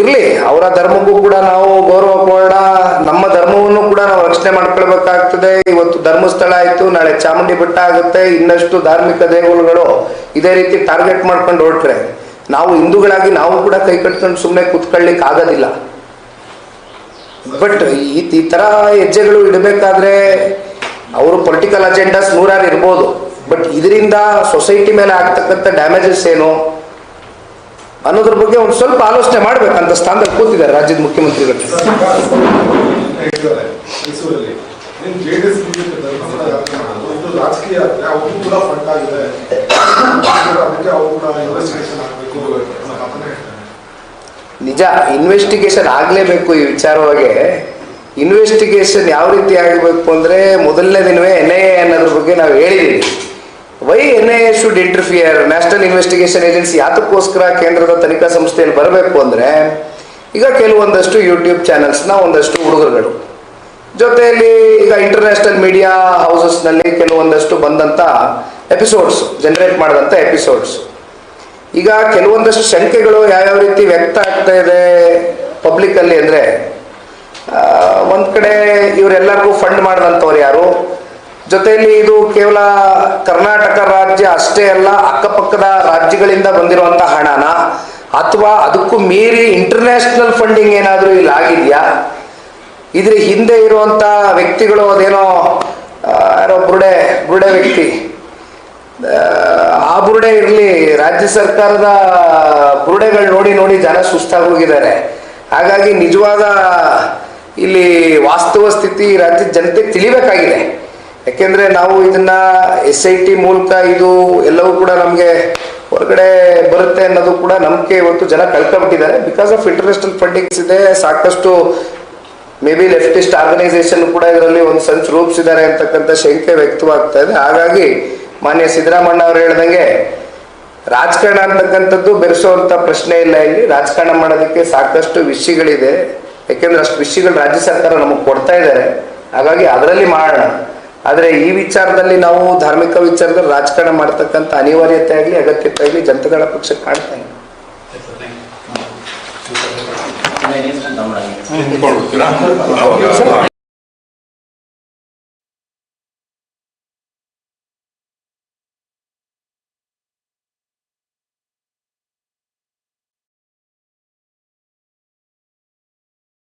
ಇರಲಿ, ಅವರ ಧರ್ಮಕ್ಕೂ ಕೂಡ ನಾವು ಗೌರವ ಕೊಡೋಣ. ನಮ್ಮ ಧರ್ಮವನ್ನು ಕೂಡ ನಾವು ರಕ್ಷಣೆ ಮಾಡ್ಕೊಳ್ಬೇಕಾಗ್ತದೆ. ಇವತ್ತು ಧರ್ಮಸ್ಥಳ ಆಯಿತು, ನಾಳೆ ಚಾಮುಂಡಿ ಬೆಟ್ಟ ಆಗುತ್ತೆ, ಇನ್ನಷ್ಟು ಧಾರ್ಮಿಕ ದೇಗುಲಗಳು ಇದೇ ರೀತಿ ಟಾರ್ಗೆಟ್ ಮಾಡ್ಕೊಂಡು ಹೊರಟ್ರೆ ನಾವು ಹಿಂದೂಗಳಾಗಿ ನಾವು ಕೂಡ ಕೈ ಕಟ್ಕೊಂಡು ಸುಮ್ಮನೆ ಕೂತ್ಕೊಳ್ಳಿಕ್ಕೆ ಆಗೋದಿಲ್ಲ. ಬಟ್ ಈ ಈ ಥರ ಹೆಜ್ಜೆಗಳು ಇಡಬೇಕಾದ್ರೆ, ಅವರು ಪೊಲಿಟಿಕಲ್ ಅಜೆಂಡಾಸ್ ನೂರಾರು ಇರ್ಬೋದು. ಬಟ್ ಇದರಿಂದ ಸೊಸೈಟಿ ಮೇಲೆ ಆಗ್ತಕ್ಕಂಥ ಡ್ಯಾಮೇಜಸ್ ಏನು? ಅನ್ನೋದ್ರ ಬಗ್ಗೆ ಒಂದು ಸ್ವಲ್ಪ ಆಲೋಚನೆ ಮಾಡ್ಬೇಕಂತ ಸ್ಥಾನದಲ್ಲಿ ಕೂತಿದ್ದಾರೆ ರಾಜ್ಯದ ಮುಖ್ಯಮಂತ್ರಿಗಳು. ನಿಜ ಇನ್ವೆಸ್ಟಿಗೇಷನ್ ಆಗಲೇಬೇಕು ಈ ವಿಚಾರವಾಗಿ. ಇನ್ವೆಸ್ಟಿಗೇಷನ್ ಯಾವ ರೀತಿ ಆಗಬೇಕು ಅಂದರೆ ಮೊದಲನೇ ದಿನವೇ ಎನ್ ಐ ಎ ಅನ್ನೋದ್ರ ಬಗ್ಗೆ ನಾವು ಹೇಳಿದ್ದೀವಿ why N I A should interfere national investigation agency ಯಾತಕ್ಕೋಸ್ಕರ ಕೇಂದ್ರದ ತನಿಖಾ ಸಂಸ್ಥೆಯಲ್ಲಿ ಬರಬೇಕು ಅಂದರೆ, ಈಗ ಕೆಲವೊಂದಷ್ಟು ಯೂಟ್ಯೂಬ್ ಚಾನೆಲ್ಸ್ನ ಒಂದಷ್ಟು ಹುಡುಗರುಗಳು. ಜೊತೆಯಲ್ಲಿ ಈಗ ಇಂಟರ್ನ್ಯಾಷನಲ್ ಮೀಡಿಯಾ ಹೌಸಸ್ನಲ್ಲಿ ಕೆಲವೊಂದಷ್ಟು ಬಂದಂಥ ಎಪಿಸೋಡ್ಸ್ ಜನರೇಟ್ ಮಾಡಿದಂಥ ಎಪಿಸೋಡ್ಸ್ ಈಗ ಕೆಲವೊಂದಷ್ಟು ಶಂಕೆಗಳು ಯಾವ್ಯಾವ ರೀತಿ ವ್ಯಕ್ತ ಆಗ್ತಾ ಇದೆ ಪಬ್ಲಿಕ್ಕಲ್ಲಿ ಅಂದರೆ ಒಂದು ಕಡೆ ಇವರೆಲ್ಲರಿಗೂ ಫಂಡ್ ಮಾಡಿದಂಥವ್ರು ಯಾರು? ಜೊತೆಯಲ್ಲಿ ಇದು ಕೇವಲ ಕರ್ನಾಟಕ ರಾಜ್ಯ ಅಷ್ಟೇ ಅಲ್ಲ ಅಕ್ಕಪಕ್ಕದ ರಾಜ್ಯಗಳಿಂದ ಬಂದಿರುವಂತ ಹಣನ ಅಥವಾ ಅದಕ್ಕೂ ಮೀರಿ ಇಂಟರ್ನ್ಯಾಷನಲ್ ಫಂಡಿಂಗ್ ಏನಾದರೂ ಇಲ್ಲಿ ಆಗಿದೆಯಾ? ಇದ್ರ ಹಿಂದೆ ಇರುವಂತ ವ್ಯಕ್ತಿಗಳು ಅದೇನೋ ಯಾರೋ ಬುರುಡೆ ಬುರುಡೆ ವ್ಯಕ್ತಿ. ಆ, ಆ ಬುರುಡೆ ಇರಲಿ ರಾಜ್ಯ ಸರ್ಕಾರದ ಬುರುಡೆಗಳು ನೋಡಿ ನೋಡಿ ಜನ ಸುಸ್ತಾಗಿ ಹೋಗಿದ್ದಾರೆ. ಹಾಗಾಗಿ ನಿಜವಾದ ಇಲ್ಲಿ ವಾಸ್ತವ ಸ್ಥಿತಿ ರಾಜ್ಯದ ಜನತೆ ತಿಳಿಬೇಕಾಗಿದೆ. ಯಾಕೆಂದ್ರೆ ನಾವು ಇದನ್ನ ಎಸ್ ಐ ಟಿ ಮೂಲಕ ಇದು ಎಲ್ಲವೂ ಕೂಡ ನಮಗೆ ಹೊರಗಡೆ ಬರುತ್ತೆ ಅನ್ನೋದು ಕೂಡ ನಂಬಿಕೆ ಇವತ್ತು ಜನ ಕಳ್ಕೊಂಡ್ಬಿಟ್ಟಿದ್ದಾರೆ ಬಿಕಾಸ್ ಆಫ್ ಇಂಟರ್ನ್ಯಾಷನಲ್ ಫಂಡಿಂಗ್ಸ್ ಇದೆ, ಸಾಕಷ್ಟು ಮೇ ಬಿ ಲೆಫ್ಟಿಸ್ಟ್ ಆರ್ಗನೈಸೇಷನ್ ಕೂಡ ಇದರಲ್ಲಿ ಒಂದು ಸಂಚು ರೂಪಿಸಿದ್ದಾರೆ ಅಂತಕ್ಕಂಥ ಶಂಕೆ ವ್ಯಕ್ತವಾಗ್ತಾ ಇದೆ. ಹಾಗಾಗಿ ಮಾನ್ಯ ಸಿದ್ದರಾಮಣ್ಣ ಅವರು ಹೇಳ್ದಂಗೆ ರಾಜಕಾರಣ ಅಂತಕ್ಕಂಥದ್ದು ಬೆರೆಸುವಂತ ಪ್ರಶ್ನೆ ಇಲ್ಲ ಇಲ್ಲಿ. ರಾಜಕಾರಣ ಮಾಡೋದಕ್ಕೆ ಸಾಕಷ್ಟು ವಿಷಯಗಳಿದೆ. ಯಾಕೆಂದ್ರೆ ಅಷ್ಟು ವಿಷಯಗಳು ರಾಜ್ಯ ಸರ್ಕಾರ ನಮಗೆ ಕೊಡ್ತಾ ಇದ್ದಾರೆ. ಹಾಗಾಗಿ ಅದರಲ್ಲಿ ಮಾಡೋಣ. ಆದರೆ ಈ ವಿಚಾರದಲ್ಲಿ ನಾವು ಧಾರ್ಮಿಕ ವಿಚಾರದಲ್ಲಿ ರಾಜಕಾರಣ ಮಾಡ್ತಕ್ಕಂಥ ಅನಿವಾರ್ಯತೆ ಆಗಲಿ ಅಗತ್ಯತೆ ಆಗಲಿ ಜನತಾದಳ ಪಕ್ಷ ಕಾಣ್ತಾ ಇಲ್ಲ?